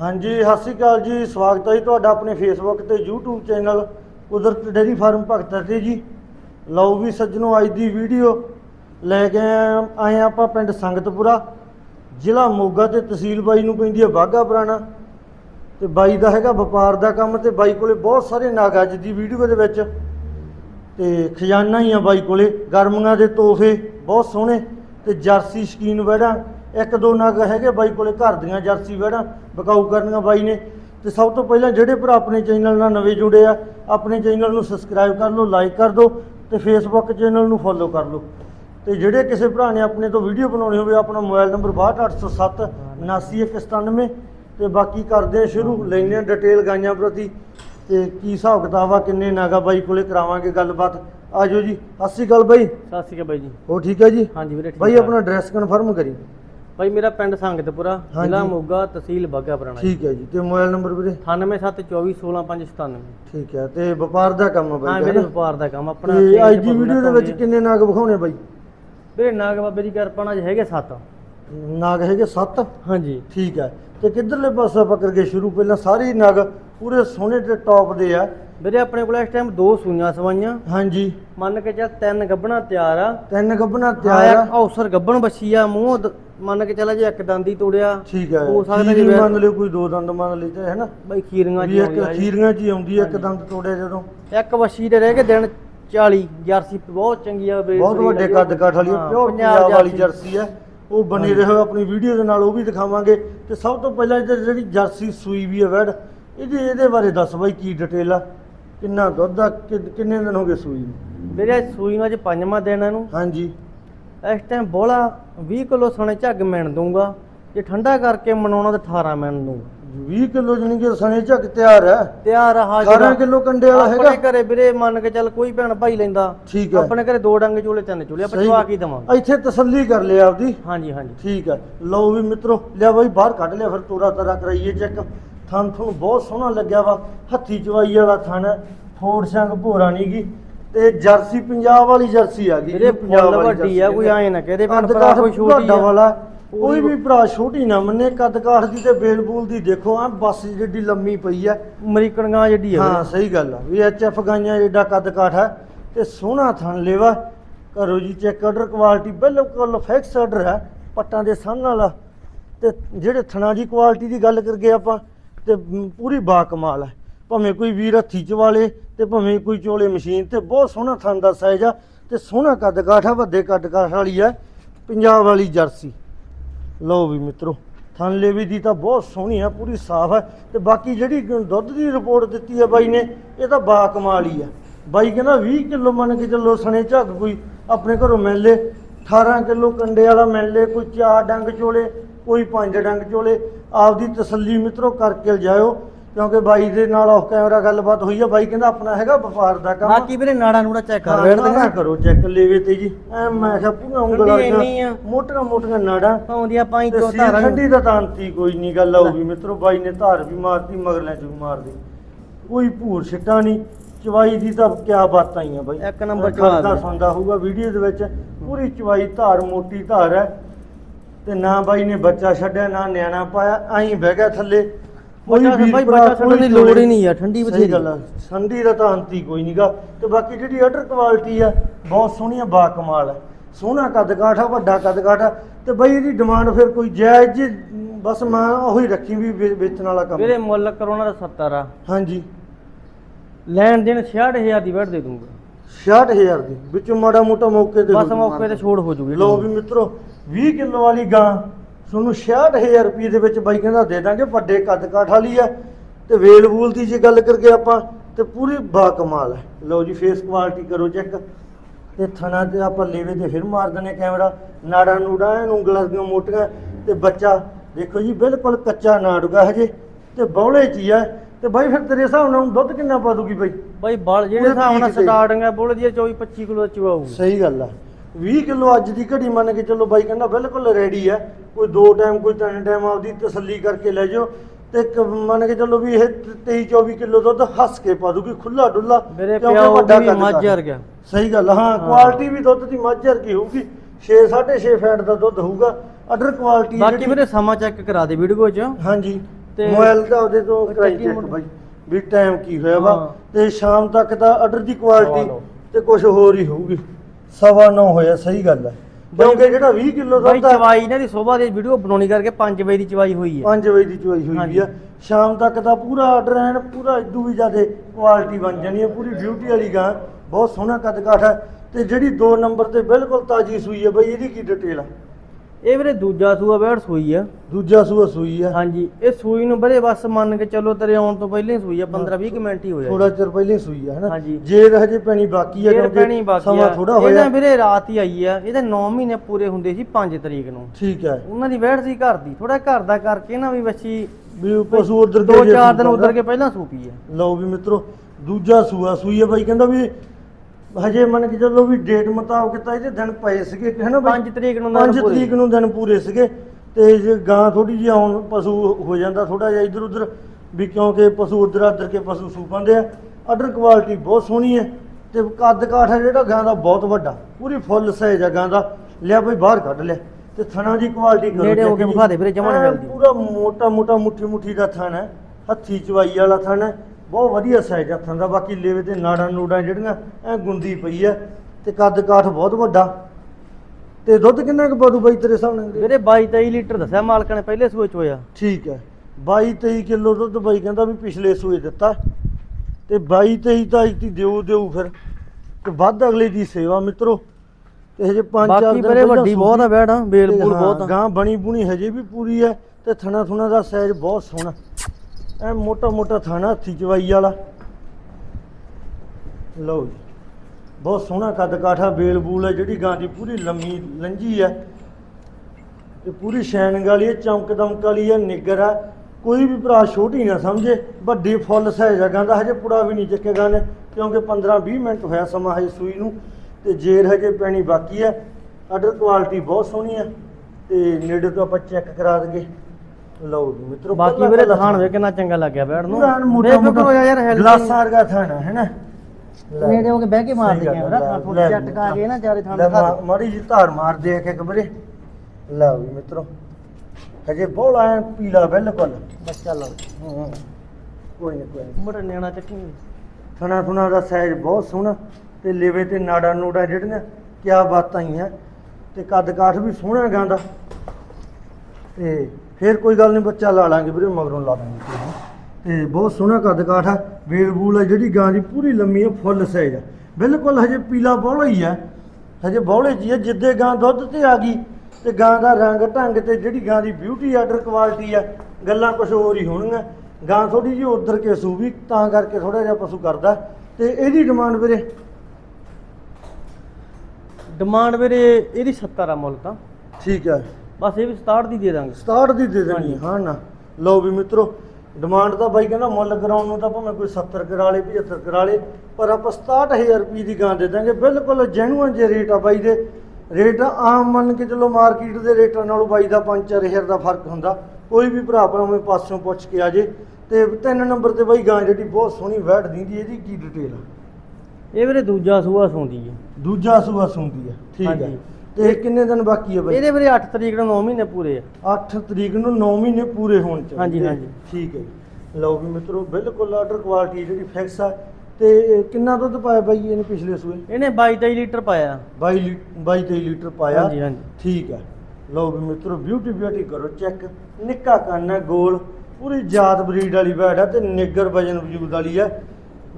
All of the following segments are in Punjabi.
ਹਾਂਜੀ, ਸਤਿ ਸ਼੍ਰੀ ਅਕਾਲ ਜੀ। ਸਵਾਗਤ ਹੈ ਜੀ ਤੁਹਾਡਾ ਆਪਣੇ ਫੇਸਬੁੱਕ ਤੇ YouTube channel Kudrat dairy farm Bhagta ਤੇ ਜੀ। ਲਓ ਵੀ ਸੱਜਣੋ, ਅੱਜ ਦੀ ਵੀਡੀਓ ਲੈ ਕੇ ਆਏ- ਆਏ ਆਪਾਂ ਪਿੰਡ ਸੰਗਤਪੁਰਾ। ਜ਼ਿਲ੍ਹਾ ਮੋਗਾ ਤੇ ਤਹਿਸੀਲ ਬਾਈ ਨੂੰ ਪੈਂਦੀ ਹੈ ਬਾਗਾ ਪੁਰਾਣਾ। ਤੇ ਬਾਈ ਦਾ ਹੈਗਾ ਵਪਾਰ ਦਾ ਕੰਮ ਤੇ ਬਾਈ ਕੋਲੇ ਬਹੁਤ ਸਾਰੇ ਨਾਗ ਅੱਜ ਦੀ ਵੀਡੀਓ ਦੇ ਵਿੱਚ। ਤੇ ਖਜ਼ਾਨਾ ਹੀ ਆ ਬਾਈ ਕੋਲੇ, ਗਰਮੀਆਂ ਦੇ ਤੋਹਫੇ ਬਹੁਤ ਸੋਹਣੇ ਤੇ ਜਰਸੀ ਸ਼ਕੀਨ ਵੈੜਾਂ ਇੱਕ ਦੋ ਨਗ ਹੈਗੇ ਬਾਈ ਕੋਲੇ ਘਰ ਦੀਆਂ ਜਰਸੀ ਵੈੜਾਂ ਬਕਾਊ ਕਰਨੀਆਂ ਬਾਈ ਨੇ। ਤੇ ਸਭ ਤੋਂ ਪਹਿਲਾਂ ਜਿਹੜੇ ਭਰਾ ਆਪਣੇ ਚੈਨਲ ਨਾਲ ਨਵੇਂ ਜੁੜੇ ਆ ਆਪਣੇ ਚੈਨਲ ਨੂੰ ਸਬਸਕ੍ਰਾਈਬ ਕਰ ਲਓ ਲਾਈਕ ਕਰ ਦਿਓ ਤੇ ਫੇਸਬੁੱਕ ਚੈਨਲ ਨੂੰ ਫੋਲੋ ਕਰ ਲਓ। ਤੇ ਜਿਹੜੇ ਕਿਸੇ ਭਰਾ ਨੇ ਆਪਣੇ ਤੋਂ ਵੀਡੀਓ ਬਣਾਉਣੀ ਹੋਵੇ ਆਪਣਾ ਮੋਬਾਈਲ ਨੰਬਰ 62807 79197 ਤੇ ਬਾਕੀ ਕਰਦੇ ਆ ਸ਼ੁਰੂ ਲੈਂਦੇ ਆ ਡਿਟੇਲ ਗਾਈਆਂ ਪ੍ਰਤੀ। ਤੇ ਕੀ ਹਿਸਾਬ ਕਿਤਾਬ ਆ ਕਿੰਨੇ ਨਾਗਾ ਬਾਈ ਕੋਲੇ ਕਰਾਵਾਂਗੇ ਗੱਲਬਾਤ। ਆਜੋ ਜੀ ਸਤਿ ਸ਼੍ਰੀ ਅਕਾਲ ਬਾਈ। ਸਤਿ ਸ਼੍ਰੀ ਅਕਾਲ ਬਾਈ ਜੀ। ਹੋ ਠੀਕ ਹੈ ਜੀ? ਹਾਂਜੀ ਵੀਰੇ ਠੀਕ ਬਾਈ। ਆਪਣਾ ਐਡਰੈਸ ਕਨਫਰਮ ਕਰੀ। ਬਾਈ ਮੇਰਾ ਪਿੰਡ ਸੰਗਤਪੁਰਾ ਹਾਂਜੀ। ਜ਼ਿਲ੍ਹਾ ਮੋਗਾ ਤਹਿਸੀਲ ਬਾਗਾ ਪੁਰਾਣਾ ਠੀਕ ਹੈ ਜੀ ਤੇ ਮੋਬਾਈਲ ਨੰਬਰ ਵੀਰੇ? 9724216597 ਠੀਕ ਹੈ ਤੇ ਵਪਾਰ ਦਾ ਕੰਮ ਆ ਹਾਂ ਬਾਈ ਵੀਰੇ ਦਾ ਵਪਾਰ ਦਾ ਕੰਮ ਆਪਣਾ ਤੇ ਅੱਜ ਦੀ ਵੀਡੀਓ ਦੇ ਵਿੱਚ। ਕਿੰਨੇ ਨਾਗ ਵਿਖਾਉਣੇ ਬਾਈ? ਵੀਰੇ ਨਾਗ ਬਾਬੇ ਦੀ ਕਿਰਪਾ ਨਾਲ ਹੈਗੇ 7 ਨਾਗ ਹੈਗੇ 7 ਹਾਂਜੀ। ਠੀਕ ਹੈ ਤੇ ਕਿੱਧਰਲੇ ਪਾਸੇ ਆਪਾਂ ਕਰਕੇ ਸ਼ੁਰੂ? ਪਹਿਲਾਂ ਸਾਰੇ ਹੀ ਨਗ ਪੂਰੇ ਸੋਹਣੇ ਤੇ ਟੌਪ ਦੇ ਆ। ਵੀਰੇ ਆਪਣੇ ਕੋਲ ਇਸ ਟਾਈਮ ਦੋ ਸੂਈਆਂ ਸਵਾਈਆਂ। ਹਾਂਜੀ। ਮੰਨ ਕੇ ਚੱਲ ਤਿੰਨ ਗੱਬਣਾ ਤਿਆਰ ਆ। ਤਿੰਨ ਗੱਬਣਾ ਤਿਆਰ ਆ। ਔਸਰ ਗੱਬਣ ਬੱਛੀ ਆ ਮੂੰਹ ਮੰਨ ਕੇ ਚੱਲ ਜੇ ਇੱਕ ਦੰਦੀ ਤੋੜਿਆ। ਠੀਕ ਹੈ ਹੋ ਸਕਦਾ ਵੀ ਮੰਨ ਲਿਓ ਕੋਈ ਦੋ ਦੰਦ ਮੰਨ ਲਈ ਤੇ ਹੈ ਨਾ ਬਾਈ ਖੀਰੀਆਂ ਜੀ ਇੱਕ ਖੀਰੀਆਂ ਚ ਹੀ ਆਉਂਦੀ ਹੈ ਇੱਕ ਦੰਦ ਤੋੜਿਆ ਜਦੋਂ। ਇੱਕ ਬੱਛੀ ਦੇ ਰਹਿ ਗਏ ਦਿਨ 40 ਜਰਸੀ ਬਹੁਤ ਚੰਗੀ ਆ ਬੇ ਬਹੁਤ ਵੱਡੇ ਕੱਦ ਕਾਠ ਵਾਲੀ ਹਾਂ, ਪਿਓਰ ਪੰਜਾਬ ਵਾਲੀ ਜਰਸੀ। ਹੈ ਉਹ ਬਣੀ ਰਹੋ ਆਪਣੀ ਵੀਡੀਓ ਦੇ ਨਾਲ ਉਹ ਵੀ ਦਿਖਾਵਾਂਗੇ। ਤੇ ਸਭ ਤੋਂ ਪਹਿਲਾਂ ਜਿਹੜੀ ਜਰਸੀ ਸੂਈ ਵੀ ਹੈ ਵੈੜ ਇਹਦੇ ਇਹਦੇ ਬਾਰੇ ਦੱਸ ਬਾਈ ਕੀ ਡਿਟੇਲ ਆ? ਕਿੰਨਾ ਦੁੱਧ ਆ ਕਿ- ਕਿੰਨੇ ਦਿਨ ਹੋ ਗਏ ਸੂਈ ਨੂੰ? ਵੀਰੇ ਸੂਈਆਂ ਚ ਪੰਜਵਾਂ ਦਿਨ ਇਹਨੂੰ। ਹਾਂਜੀ। ਇਸ ਟਾਈਮ ਬੋਲਾ 20 ਕਿਲੋ ਸਣੇ ਝੱਗ ਮਿਣ ਦੂੰਗਾ ਜੇ ਠੰਡਾ ਕਰਕੇ ਮਨਾਉਣਾ ਤਾਂ 18 ਮਿਣ ਦੂੰਗਾ 20 ਕਿਲੋ ਜਣੀ ਕਿ ਸਣੇ ਝੱਕ ਤਿਆਰ ਹੈ ਤਿਆਰ ਆ 18 ਹਾਜ਼ਰ ਕਿਲੋ ਕੰਡੇ ਵਾਲਾ ਆਪਣੇ ਹੈਗਾ? ਘਰੇ ਵੀਰੇ ਮੰਨ ਕੇ ਚੱਲ ਕੋਈ ਭੈਣ ਭਾਈ ਲੈਂਦਾ। ਠੀਕ ਹੈ ਆਪਣੇ ਘਰੇ ਦੋ ਡੰਗ ਚੋਲੇ ਤਿੰਨ ਚੋਲੇ ਆਪਾਂ ਸਹੀ। ਚਵਾ ਕੀ ਦਵਾਂਗੇ। ਇੱਥੇ ਤਸੱਲੀ ਕਰ ਲਿਆ ਆਪਦੀ। ਹਾਂਜੀ ਹਾਂਜੀ। ਠੀਕ ਹੈ ਲਓ ਵੀ ਮਿੱਤਰੋ ਲਿਆ ਬਾਈ ਬਾਹਰ ਕੱਢ ਲਿਆ ਫਿਰ ਤੋਰਾ ਤਰਾ ਕਰਾਈਏ ਚੈੱਕ। ਥਣ ਥਣ ਬਹੁਤ ਸੋਹਣਾ ਲੱਗਿਆ ਵਾ ਹੱਥੀ ਚਵਾਈ ਵਾਲਾ ਥਣ ਹੈ, ਫੋੜ ਸੰਗ ਭੋਰਾ ਨੀ ਗੀ ਤੇ ਜਰਸੀ ਪੰਜਾਬ ਵਾਲੀ ਜਰਸੀ ਆ ਗਈ। ਵੀਰੇ ਪੰਜਾਬ ਵੱਡੀ ਆ ਕੋਈ ਐ ਨਾ ਕਹਦੇ ਭੈਣ ਭਰਾ ਕੋਈ ਛੋਟੀ ਆ। ਵਾਲਾ ਕੋਈ ਵੀ ਭਰਾ ਛੋਟੀ ਨਾ ਮੰਨੇ ਕੱਦ ਕਾਠ ਦੀ ਤੇ ਬੇਲ ਬੂਲ ਦੀ ਦੇਖੋ ਆ ਬੱਸ ਜਿੱਡੀ ਲੰਮੀ ਪਈ ਆ। ਅਮਰੀਕਨ ਗਾਂ ਜੱਡੀ ਆ ਹਾਂ ਵੀਰੇ। ਸਹੀ ਗੱਲ ਆ। ਵੀ ਐਚ ਐਫ ਗਾਈਆਂ ਏਡਾ ਕੱਦ ਕਾਠ ਹੈ ਤੇ ਸੋਹਣਾ ਥਣ ਲੇਵਾ। ਕਰੋ ਜੀ ਚੈੱਕ ਆਰਡਰ ਕੁਆਲਿਟੀ ਬਿਲਕੁਲ ਫਿਕਸ ਆਰਡਰ ਹੈ ਪੱਟਾਂ ਦੇ ਸੰਨ ਵਾਲਾ। ਤੇ ਜਿਹੜੇ ਥਣਾ ਦੀ ਕੁਆਲਿਟੀ ਦੀ ਗੱਲ ਕਰਗੇ ਆਪਾਂ ਤੇ ਪੂਰੀ ਬਾ ਕਮਾਲ ਹੈ। ਭਾਵੇਂ ਕੋਈ ਵੀਰ ਹੱਥੀ ਚ ਵਾਲੇ ਤੇ ਭਾਵੇਂ ਕੋਈ ਚੋਲੇ ਮਸ਼ੀਨ ਤੇ ਬਹੁਤ ਸੋਹਣਾ ਥਣ ਦਾ ਸਾਈਜ਼ ਆ ਤੇ ਸੋਹਣਾ ਕੱਦ ਕਾਠ ਆ, ਵੱਡੇ ਕੱਦ ਕਾਠ ਵਾਲੀ ਹੈ, ਪੰਜਾਬ ਵਾਲੀ ਜਰਸੀ। ਲਓ ਵੀ ਮਿੱਤਰੋ, ਥਣ ਲੇਵੀ ਦੀ ਤਾਂ ਬਹੁਤ ਸੋਹਣੀ ਆ, ਪੂਰੀ ਸਾਫ਼ ਹੈ ਤੇ ਬਾਕੀ ਜਿਹੜੀ ਦੁੱਧ ਦੀ ਰਿਪੋਰਟ ਦਿੱਤੀ ਹੈ ਬਾਈ ਨੇ, ਇਹ ਤਾਂ ਬਾ ਕਮਾਲ ਹੀ ਆ। ਬਾਈ ਕਹਿੰਦਾ 20 ਕਿਲੋ ਮੰਨ ਕੇ ਚੱਲੋ ਸਣੇ ਝੱਗ ਕੋਈ ਆਪਣੇ ਘਰੋਂ ਮਿਲ ਲੇ 18 ਕਿਲੋ ਕੰਡੇ ਵਾਲਾ ਮਿਲ ਲੇ, ਕੋਈ ਚਾਰ ਡੰਗ ਚੋਲੇ, ਕੋਈ ਪੰਜ ਡੰਗ ਚੋਲੇ ਆਪਦੀ ਤਸੱਲੀ ਮਿੱਤਰੋ ਕਰਕੇ ਜਾਇਓ ਕਿਉਂਕਿ ਬਾਈ ਦੇ ਨਾਲ ਆਫ ਕੈਮਰਾ ਗੱਲਬਾਤ ਹੋਈ ਆ ਬਾਈ ਕਹਿੰਦਾ ਆਪਣਾ ਹੈਗਾ ਵਪਾਰ ਦਾ ਕੰਮ। ਬਾਕੀ ਵੀਰੇ ਨਾੜਾ ਨੂੜਾ ਚੈੱਕ ਕਰ ਹਾਂ, ਵੇੜ ਨਾ ਦੇ ਕਰੋ ਚੈੱਕ ਲੇਵੇ ਤੇ ਜੀ। ਐ ਮੈਂ ਕਿਹਾ ਪੂਰਾ ਉਂਗਲਾਂ ਇੰਨੀ ਆ। ਮੋਟੀਆਂ ਮੋਟੀਆਂ ਨਾੜਾਂ। ਪਾਉਂਦੀਆਂ ਪਾਈ ਤੇ ਤੋਂ ਸੀਲ ਧਾਰਾਂ। ਠੰਡੀ ਦਾ ਤਾਂ ਅੰਤੀ ਕੋਈ ਨਹੀਂ ਗੱਲ ਆਊਗੀ ਮਿੱਤਰੋ ਬਾਈ ਨੇ ਧਾਰ ਵੀ ਮਾਰਤੀ ਮਗਰਲੇ ਚ ਵੀ ਮਾਰਦੀ ਕੋਈ ਭੂਰ ਛਿੱਟਾ ਨਹੀਂ ਚਵਾਈ ਦੀ ਤਾਂ ਕਿਆ ਬਾਤਾਂ ਹੀ ਆ ਬਾਈ। ਇੱਕ ਨੰਬਰ ਚਵਾ ਚਵਾ ਦਾ ਦੇ। ਸੁਣਦਾ ਹੋਊਗਾ ਵੀਡੀਓ ਦੇ ਵਿੱਚ। ਪੂਰੀ ਚਵਾਈ ਧਾਰ ਮੋਟੀ ਧਾਰ ਹੈ। ਤੇ ਨਾ ਬਾਈ ਨੇ ਬੱਚਾ ਛੱਡਿਆ ਨਾ ਨਿਆਣਾ ਪਾਇਆ ਐਂ ਬਹਿ ਗਿਆ ਥੱਲੇ। ਬੱਚਾ ਵੀਰ ਬਾਈ ਭਰਾ ਬੱਚਾ ਛੱਡਣ ਦੀ ਕੋਈ ਲੋੜ ਹੀ ਨਹੀਂ। ਆ ਠੰਡੀ ਸਹੀ ਬਥੇਰੀ। ਗੱਲ ਆ ਠੰਡੀ ਦਾ ਤਾਂ ਅੰਤ ਹੀ ਕੋਈ ਨਹੀਂਗਾ ਤੇ ਬਾਕੀ ਜਿਹੜੀ ਅਡਰ ਕੁਆਲਿਟੀ ਆ ਬਹੁਤ ਸੋਹਣੀ ਆ ਬਾ ਕਮਾਲ ਹੈ ਸੋਹਣਾ ਕੱਦ ਕਾਠ ਆ ਵੱਡਾ ਕੱਦ ਕਾਠ ਆ। ਤੇ ਬਈ ਇਹਦੀ ਡਿਮਾਂਡ ਫਿਰ ਕੋਈ ਜਾਇਜ਼ ਜੀ ਬਸ ਮੈਂ ਉਹੀ ਰੱਖੀ ਵੀ ਵੇ- ਵੇਚਣ ਵਾਲਾ ਕੰਮ। ਵੀਰੇ ਮੁੱਲ ਕਰੋਨਾ ਦਾ 70 ਆ। ਹਾਂਜੀ। ਲੈਣ ਦੇਣ 66000 ਦੀ ਵੇੜ ਦੇ ਦੂੰਗਾ। 66000 ਦੀ ਵਿੱਚੋਂ ਮਾੜਾ ਮੋਟਾ ਮੌਕੇ ਤੇ ਬਸ ਹੋ ਮੌਕੇ ਤੇ। ਛੋੜ ਹੋ ਜੂਗੀ। ਲਓ ਵੀ ਮਿੱਤਰੋ 20 ਕਿਲੋ ਵਾਲੀ ਗਾਂ ਤੁਹਾਨੂੰ 66000 ਰੁਪਏ ਦੇ ਵਿੱਚ ਬਾਈ ਕਹਿੰਦਾ ਦੇ ਦਾਂਗੇ ਵੱਡੇ ਕੱਦ ਕਾਠ ਵਾਲੀ ਆ ਤੇ ਵੇਲ ਵੂਲ ਦੀ ਜੇ ਗੱਲ ਕਰਕੇ ਆਪਾਂ ਤੇ ਪੂਰੀ ਬਾ ਕਮਾਲ ਹੈ। ਲਓ ਜੀ ਫੇਸ ਕੁਆਲਿਟੀ ਕਰੋ ਚੈੱਕ ਤੇ ਥਣਾ ਤੇ ਆਪਾਂ ਲੇਵੇ ਤੇ ਫਿਰ ਮਾਰ ਦਨੇ ਕੈਮਰਾ ਨਾੜਾ ਨੂੜਾ ਐਨ ਉਂਗਲਾਂ ਦੀਆਂ ਮੋਟੀਆਂ। ਤੇ ਬੱਚਾ ਦੇਖੋ ਜੀ ਬਿਲਕੁਲ ਕੱਚਾ ਨਾੜੂਗਾ ਹਜੇ। ਤੇ ਬੌਲੇ ਚ ਹੀ ਆ ਤੇ ਬਾਈ ਫਿਰ ਤੇਰੇ ਹਿਸਾਬ ਨਾਲ ਦੁੱਧ ਕਿੰਨਾ ਪਾ ਦੂਗੀ ਬਾਈ? ਬਾਈ ਬਲ ਜਿਹੜੇ ਹਿਸਾਬ ਨਾਲ। ਸਟਾਰਟਿੰਗ ਹੈ ਬੋਲ ਦੀ 24 25 ਕਿਲੋ ਚਵਾਊਗੀ ਸਹੀ ਗੱਲ ਆ। 20 ਕਿਲੋ ਅੱਜ ਦੀ ਘੜੀ ਮੰਨ ਕੇ ਚੱਲੋ ਬਾਈ ਕਹਿੰਦਾ ਬਿਲਕੁਲ ਰੈਡੀ ਹੈ। ਕੋਈ ਦੋ ਟਾਈਮ ਕੋਈ ਤਿੰਨ ਟਾਈਮ ਆਪਦੀ ਤਸੱਲੀ ਕਰਕੇ ਲੈ ਜਾਓ। ਤੇ ਇੱਕ ਮੰਨ ਕੇ ਚੱਲੋ ਵੀ ਇਹ 23 24 ਕਿਲੋ ਦੁੱਧ ਹੱਸ ਕੇ ਪਾ ਦੂਗੀ ਖੁੱਲਾ ਡੁੱਲਾ ਮੇਰੇ ਪਿਓ ਦੀ ਸਹੀ ਗੱਲ ਹਾਂ। ਕੁਆਲਿਟੀ ਵੀ ਦੁੱਧ ਦੀ ਮੱਝ ਵਰਗੀ ਹੋਊਗੀ। 6 6.5 ਫੈਟ ਦਾ ਦੁੱਧ ਹੋਊਗਾ। ਅਡਰ ਕੁਆਲਿਟੀ ਬਾਕੀ ਵੀਰੇ ਸਮਾਂ ਚੈੱਕ ਕਰਾ ਦੇ ਵੀਡੀਓ 'ਚ। ਹਾਂਜੀ। ਤੇ ਮੋਬਾਈਲ ਦਾ ਉਹਦੇ ਤੋਂ ਕਰਾਈ ਚੱਕੀ ਬਾਈ ਵੀ ਟਾਈਮ ਕੀ ਹੋਇਆ ਵਾ। ਤੇ ਸ਼ਾਮ ਤੱਕ ਤਾਂ ਆਰਡਰ ਦੀ ਕੁਆਲਿਟੀ। ਤੇ ਕੁਝ ਹੋਰ ਹੀ ਹੋਊਗੀ। ਸਵਾ ਨੌ ਹੋਇਆ ਸਹੀ ਗੱਲ ਹੈ ਕਿਉਂਕਿ ਜਿਹੜਾ 20 ਕਿਲੋ ਬਾਈ ਦੁੱਧ ਆ ਚਵਾਈ ਇਹਨਾਂ ਦੀ ਸਵੇਰ ਦੀ ਵੀਡੀਓ ਬਣਾਉਣੀ ਕਰਕੇ 5 ਵਜੇ ਦੀ ਚਵਾਈ ਹੋਈ ਹੈ 5 ਵਜੇ ਦੀ ਚੋਈ ਹੋਈ। ਆ। ਸ਼ਾਮ ਤੱਕ ਤਾਂ ਪੂਰਾ ਆਰਡਰ ਐਨ ਪੂਰਾ ਇਦੋਂ ਵੀ ਜ਼ਿਆਦਾ ਕੁਆਲਿਟੀ ਬਣ ਜਾਣੀ ਹੈ ਪੂਰੀ ਬਿਊਟੀ ਵਾਲੀ ਗਾਂ ਬਹੁਤ ਸੋਹਣਾ ਕੱਦ ਕਾਠ ਹੈ ਤੇ ਜਿਹੜੀ 2 ਨੰਬਰ ਤੇ ਬਿਲਕੁਲ ਤਾਜੀ ਸੂਈ ਹੈ ਬਈ ਇਹਦੀ ਕੀ ਡਿਟੇਲ ਆ? ਇਹ ਵੀਰੇ ਦੂਜਾ ਸੂਆ ਬੈਠ ਸੂਈ ਆ। ਦੂਜਾ ਸੂਆ ਸੂਈ ਆ। ਹਾਂਜੀ ਇਹ ਸੂਈ ਨੂੰ ਬਰੇ ਬਸ ਮੰਨ ਕੇ ਚੱਲੋ ਤੇਰੇ ਆਉਣ ਤੋਂ ਪਹਿਲਾਂ ਹੀ ਸੂਈ ਆ 15 20 ਮਿੰਟ ਹੀ ਹੋਇਆ ਥੋੜਾ ਚਿਰ ਪਹਿਲੇ ਸੂਈ ਆ ਹਨਾ? ਹਾਂਜੀ। ਜੇ ਹਜੇ ਪੈਣੀ ਬਾਕੀ ਆ ਕਿਉਂਕਿ ਪੈਣੀ ਬਾਕੀ ਸਮਾਂ ਆ। ਥੋੜਾ ਇਹਨਾਂ ਹੋਇਆ ਵੀਰੇ ਰਾਤ ਹੀ ਆਈ ਆ ਇਹਦੇ 9 ਮਹੀਨੇ ਪੂਰੇ ਹੁੰਦੇ ਸੀ 5 ਤਰੀਕ ਨੂੰ। ਠੀਕ ਹੈ ਉਹਨਾਂ ਦੀ ਬੈਠ ਸੀ ਘਰ ਦੀ ਥੋੜਾ ਘਰ ਦਾ ਕਰਕੇ ਨਾ ਵੀ ਬੱਚੀ ਵੀ ਪਸ਼ੂ ਉਧਰ ਦੋ ਚਾਰ ਦਿਨ ਉਧਰ ਕੇ ਪਹਿਲਾਂ ਸੂਪੀ ਆ। ਲਓ ਵੀ ਮਿੱਤਰੋ ਦੂਜਾ ਸੂਆ ਸੂਈ ਹੈ ਬਾਈ ਕਹਿੰਦਾ ਵੀ ਹਜੇ ਮੰਨ ਕੇ ਚੱਲੋ ਵੀ ਡੇਟ ਮੁਤਾਬਕ ਤਾਂ ਇਹਦੇ ਦਿਨ ਪਏ ਸੀਗੇ ਕਿ ਹਨਾ ਬਾਈ 5 ਤਰੀਕ ਨੂੰ ਦਿਨ 5 ਪੂਰੇ। ਤਰੀਕ ਨੂੰ ਦਿਨ ਪੂਰੇ ਸੀਗੇ ਤੇ ਜੇ ਗਾਂ ਥੋੜੀ ਜਿਹੀ ਆਉਣ ਪਸ਼ੂ ਹੋ ਜਾਂਦਾ ਥੋੜਾ ਜਿਹਾ ਇਧਰ ਉਧਰ ਵੀ ਕਿਉਂਕਿ ਪਸ਼ੂ ਉਧਰ ਆਦਰ ਕੇ ਪਸ਼ੂ ਸੂ ਪਾਉਂਦੇ ਆ ਆਰਡਰ ਕੁਆਲਿਟੀ ਬਹੁਤ ਸੋਹਣੀ ਹੈ ਤੇ ਕੱਦ ਕਾਠ ਹੈ ਜਿਹੜਾ ਗਾਂ ਦਾ ਬਹੁਤ ਵੱਡਾ ਪੂਰੀ ਫੁੱਲ ਸਾਈਜ਼ ਆ ਗਾਂ ਦਾ ਲਿਆ ਬਈ ਬਾਹਰ ਕੱਢ ਲਿਆ ਤੇ ਥਣਾ ਦੀ ਕੁਆਲਿਟੀ ਕਰੋ ਨੇੜੇ ਹੋ ਕੇ। ਵਿਖਾ ਦੇ ਵੀਰੇ, ਜਮਾਂ ਨੀ ਐਨ ਮਿਲਦੀ। ਪੂਰਾ ਮੋਟਾ ਮੋਟਾ ਮੁੱਠੀ ਮੁੱਠੀ ਦਾ ਥਣ ਹੈ ਹੱਥੀ ਚਵਾਈ ਵਾਲਾ ਥਣ ਹੈ ਬਹੁਤ ਵਧੀਆ ਸਾਈਜ਼ ਹੱਥਾਂ ਦਾ ਬਾਕੀ ਲੇਵੇ ਤੇ ਨਾੜਾਂ ਨੂੜਾਂ ਜਿਹੜੀਆਂ ਐ ਗੁੰਦੀ ਪਈ ਹੈ ਤੇ ਕੱਦ ਕਾਠ ਬਹੁਤ ਵੱਡਾ। ਤੇ ਦੁੱਧ ਕਿੰਨਾ ਕੁ ਪਾਦੂ ਬਾਈ ਤੇਰੇ ਸਾਹਮਣੇ? ਵੀਰੇ 22 23 ਲੀਟਰ ਦੱਸਿਆ ਮਾਲਕਾਂ ਨੇ ਪਹਿਲੇ ਸੂਏ ਚ ਹੋਇਆ। ਠੀਕ ਹੈ। 22 23 ਕਿਲੋ ਦੁੱਧ ਬਾਈ ਕਹਿੰਦਾ ਵੀ ਪਿਛਲੇ ਸੂਏ ਦਿੱਤਾ। ਤੇ 22 23 ਤਾਂ ਇਤੀ ਦਿਓ ਦਿਓ ਫਿਰ। ਤੇ ਵੱਧ ਅਗਲੇ ਦੀ ਸੇਵਾ ਮਿੱਤਰੋ। ਤੇ ਹਜੇ 5 4 ਬਾਕੀ ਪਹਿਲਾਂ ਵੱਡੀ ਬਹੁਤ ਆ ਬੈਠ ਬੇਲ ਤੇ ਬੂਲ ਹਾਂ, ਬਹੁਤ ਆ। ਗਾਂ ਬਣੀ ਬੁਣੀ ਹਜੇ ਵੀ ਪੂਰੀ ਹੈ ਤੇ ਥਣਾ ਥੁਣਾ ਦਾ ਸਾਈਜ਼ ਬਹੁਤ ਸੋਹਣਾ। ਐ ਮੋਟਾ ਮੋਟਾ ਥਾਣਾ ਹੱਥੀ ਚਵਾਈ ਵਾਲਾ। ਲਓ ਜੀ, ਬਹੁਤ ਸੋਹਣਾ ਕੱਦ ਕਾਠਾ ਬੇਲ ਬੂਲ ਹੈ, ਜਿਹੜੀ ਗਾਂ ਦੀ ਪੂਰੀ ਲੰਮੀ ਲੰਜੀ ਹੈ। ਤੇ ਪੂਰੀ ਸ਼ੈਨਿੰਗ ਵਾਲੀ ਹੈ, ਚਮਕ ਦਮਕ ਵਾਲੀ ਹੈ ਨਿੱਗਰ ਹੈ। ਕੋਈ ਵੀ ਭਰਾ ਛੋਟੀ ਨਾ ਸਮਝੇ, ਵੱਡੀ ਫੁੱਲ ਸਾਈਜ਼ ਹੈ ਗਾਂ ਦਾ, ਹਜੇ ਪੁੜਾ ਵੀ ਨਹੀਂ ਚੱਕੇਗਾ ਨੇ, ਕਿਉਂਕਿ 15 20 ਮਿੰਟ ਹੋਇਆ ਸਮਾਂ ਹਜੇ ਸੂਈ ਨੂੰ, ਤੇ ਜੇਰ ਹਜੇ ਪੈਣੀ ਬਾਕੀ ਹੈ। ਆਰਡਰ ਕੁਆਲਿਟੀ ਬਹੁਤ ਸੋਹਣੀ ਹੈ, ਤੇ ਨੇੜੇ ਤੋਂ ਆਪਾਂ ਚੈੱਕ ਕਰਾ ਦਗੇ ਲਓ ਜੀ ਮਿੱਤਰੋ ਬਾਕੀ ਵੀਰੇ ਦਿਖਾਣ ਵੇ ਕਿੰਨਾ ਚੰਗਾ ਲੱਗਿਆ ਬੈਠ ਨੂੰ। ਐਨ ਮੋਟਾ ਮੋਟਾ ਹੋ ਜਾ ਯਾਰ ਹੈਲਥ ਗਲਾਸਾਂ ਵਰਗਾ ਥਾਣਾ ਹੈ ਨਾ। ਨੇੜੇ ਹੋ ਕੇ ਬਹਿ ਕੇ ਮਾਰ ਦੇ ਹੈ, ਕੈਮਰਾ ਲੈ, ਥੋੜੀ ਜੱਟ ਕਾ ਕੇ ਨਾ ਚਾਰੇ ਥਾਂ ਮਾ- ਮਾੜੀ ਜੀ ਧਾਰ ਮਾਰ ਦੇ ਇੱਕ ਇੱਕ ਬਰੇ ਲਓ ਵੀ ਮਿੱਤਰੋ ਹਜੇ ਬੋਲਾ ਐ ਪੀਲਾ ਬਿਲਕੁਲ। ਬੱਚਾ ਲਾ ਹਾਂ, ਕੋਈ ਨਹੀਂ ਕੋਈ ਨੀ। ਮੋਟਾ ਨਿਆਣਾ ਚੱਕੀ ਥਣਾ ਥੁਣਾ ਦਾ ਸਾਈਜ਼ ਬਹੁਤ ਸੋਹਣਾ ਤੇ ਲੇਵੇ ਤੇ ਨਾੜਾ ਨੂੜਾ ਜਿਹੜੀਆਂ ਕਿਆ ਬਾਤਾਂ ਹੀ ਆ। ਤੇ ਕੱਦ ਕਾਠ ਵੀ ਸੋਹਣਾ ਗਾਂ ਦਾ। ਤੇ ਫਿਰ ਕੋਈ ਗੱਲ ਨਹੀਂ ਬੱਚਾ ਲਾ ਲਾਂਗੇ ਵੀਰੇ ਮਗਰੋਂ ਲਾ ਦਾਂਗੇ ਕੋਈ ਨੀ। ਤੇ ਬਹੁਤ ਸੋਹਣਾ ਕੱਦ ਕਾਠ ਆ। ਵੇਲ ਬੂਲ ਆ ਜਿਹੜੀ ਗਾਂ ਦੀ ਪੂਰੀ ਲੰਮੀ ਆ ਫੁੱਲ ਸਾਈਜ਼ ਆ। ਬਿਲਕੁਲ ਹਜੇ ਪੀਲਾ ਬੌਲਾ ਹੀ ਆ। ਹਜੇ ਬੌਲੇ ਜੀ ਆ ਜਿੱਦੇ ਗਾਂ ਦੁੱਧ ਤੇ ਆ ਗਈ ਤੇ ਗਾਂ ਦਾ ਰੰਗ ਢੰਗ ਤੇ ਜਿਹੜੀ ਗਾਂ ਦੀ ਬਿਊਟੀ ਆਰਡਰ ਕੁਆਲਿਟੀ ਆ ਗੱਲਾਂ ਕੁਝ ਹੋਰ ਹੀ ਹੋਣਗੀਆਂ। ਗਾਂ ਥੋੜੀ ਜਿਹੀ ਉਧਰ ਕੇ ਸੂ ਵੀ ਤਾਂ ਕਰਕੇ ਥੋੜਾ ਜਿਹਾ ਪਸ਼ੂ ਕਰਦਾ। ਤੇ ਇਹਦੀ ਡਿਮਾਂਡ ਵੀਰੇ? ਡਿਮਾਂਡ ਵੀਰੇ ਇਹਦੀ 70 ਆ ਮੁੱਲ ਤਾਂ। ਠੀਕ ਹੈ ਬਸ ਇਹ ਵੀ 67 ਦੀ ਦੇ ਦਾਂਗੇ। 67 ਦੀ ਦੇ ਦੇਣੀ ਹੈ, ਹਾਂ ਨਾ। ਲਓ ਵੀ ਮਿੱਤਰੋ ਡਿਮਾਂਡ ਤਾਂ ਬਾਈ ਕਹਿੰਦਾ ਮੁੱਲ ਕਰਾਉਣ ਨੂੰ ਤਾਂ ਭਾਵੇਂ ਕੋਈ 70 ਕਰਾ ਲੇ 75 ਕਰਾ ਲੇ ਪਰ ਆਪਾਂ 67000 ਰੁਪਏ ਦੀ ਗਾਂ ਦੇ ਦਾਂਗੇ। ਬਿਲਕੁਲ ਜੈਨੂਅਨ ਜੇ ਰੇਟ ਆ ਬਾਈ ਦੇ। ਰੇਟ ਆਮ ਮੰਨ ਕੇ ਚਲੋ ਮਾਰਕੀਟ ਦੇ ਰੇਟਾਂ ਨਾਲੋਂ ਬਾਈ ਦਾ 5-4000 ਦਾ ਫ਼ਰਕ ਹੁੰਦਾ। ਕੋਈ ਵੀ ਭਰਾ ਭਾਵੇਂ ਪਾਸੋਂ ਪੁੱਛ ਕੇ ਆ ਜੇ। ਤੇ ਤਿੰਨ ਨੰਬਰ ਤੇ ਬਾਈ ਗਾਂ ਜਿਹੜੀ ਬਹੁਤ ਸੋਹਣੀ ਵੈਟ ਦਿੰਦੀ ਇਹਦੀ ਕੀ ਡਿਟੇਲ ਆ? ਇਹ ਵੀਰੇ ਦੂਜਾ ਸੂਆ ਸੌਂਦੀ ਹੈ। ਦੂਜਾ ਸੂਆ ਸੁੰਦੀ ਆ ਠੀਕ ਹੈ। ਹਾਂਜੀ। ਤੇ ਕਿੰਨੇ ਦਿਨ ਬਾਕੀ ਆ ਬਾਈ? ਇਹਦੇ ਵੀਰੇ 8 ਤਰੀਕ ਨੂੰ 9 ਮਹੀਨੇ ਪੂਰੇ ਆ। 8 ਤਰੀਕ ਨੂੰ 9 ਮਹੀਨੇ ਪੂਰੇ ਹੋਣ ਚਾਹੀਦੇ ਹਾਂਜੀ, ਹਾਂਜੀ। ਠੀਕ ਹੈ। ਲਓ ਵੀ ਮਿੱਤਰੋ ਬਿਲਕੁਲ ਆਰਡਰ ਕੁਆਲਿਟੀ ਜਿਹੜੀ ਫਿਕਸ ਆ। ਤੇ ਕਿੰਨਾ ਦੁੱਧ ਪਾਇਆ ਬਾਈ ਇਹਨੇ ਪਿਛਲੇ ਸੂਏ? ਇਹਨੇ 22 23 ਲੀਟਰ ਪਾਇਆ। 22 ਲੀ- 22 23 ਲੀਟਰ ਪਾਇਆ। ਹਾਂਜੀ ਹਾਂਜੀ। ਠੀਕ ਹੈ। ਲਓ ਵੀ ਮਿੱਤਰੋ ਬਿਊਟੀ ਬਿਊਟੀ ਕਰੋ ਚੈੱਕ ਨਿੱਕਾ ਕੰਨ ਹੈ ਗੋਲ। ਪੂਰੀ ਜਾਤ ਬਰੀਡ ਵਾਲੀ ਬੈਡ ਹੈ ਤੇ ਨਿੱਗਰ ਵਜਨ ਵਜੂਦ ਵਾਲੀ ਹੈ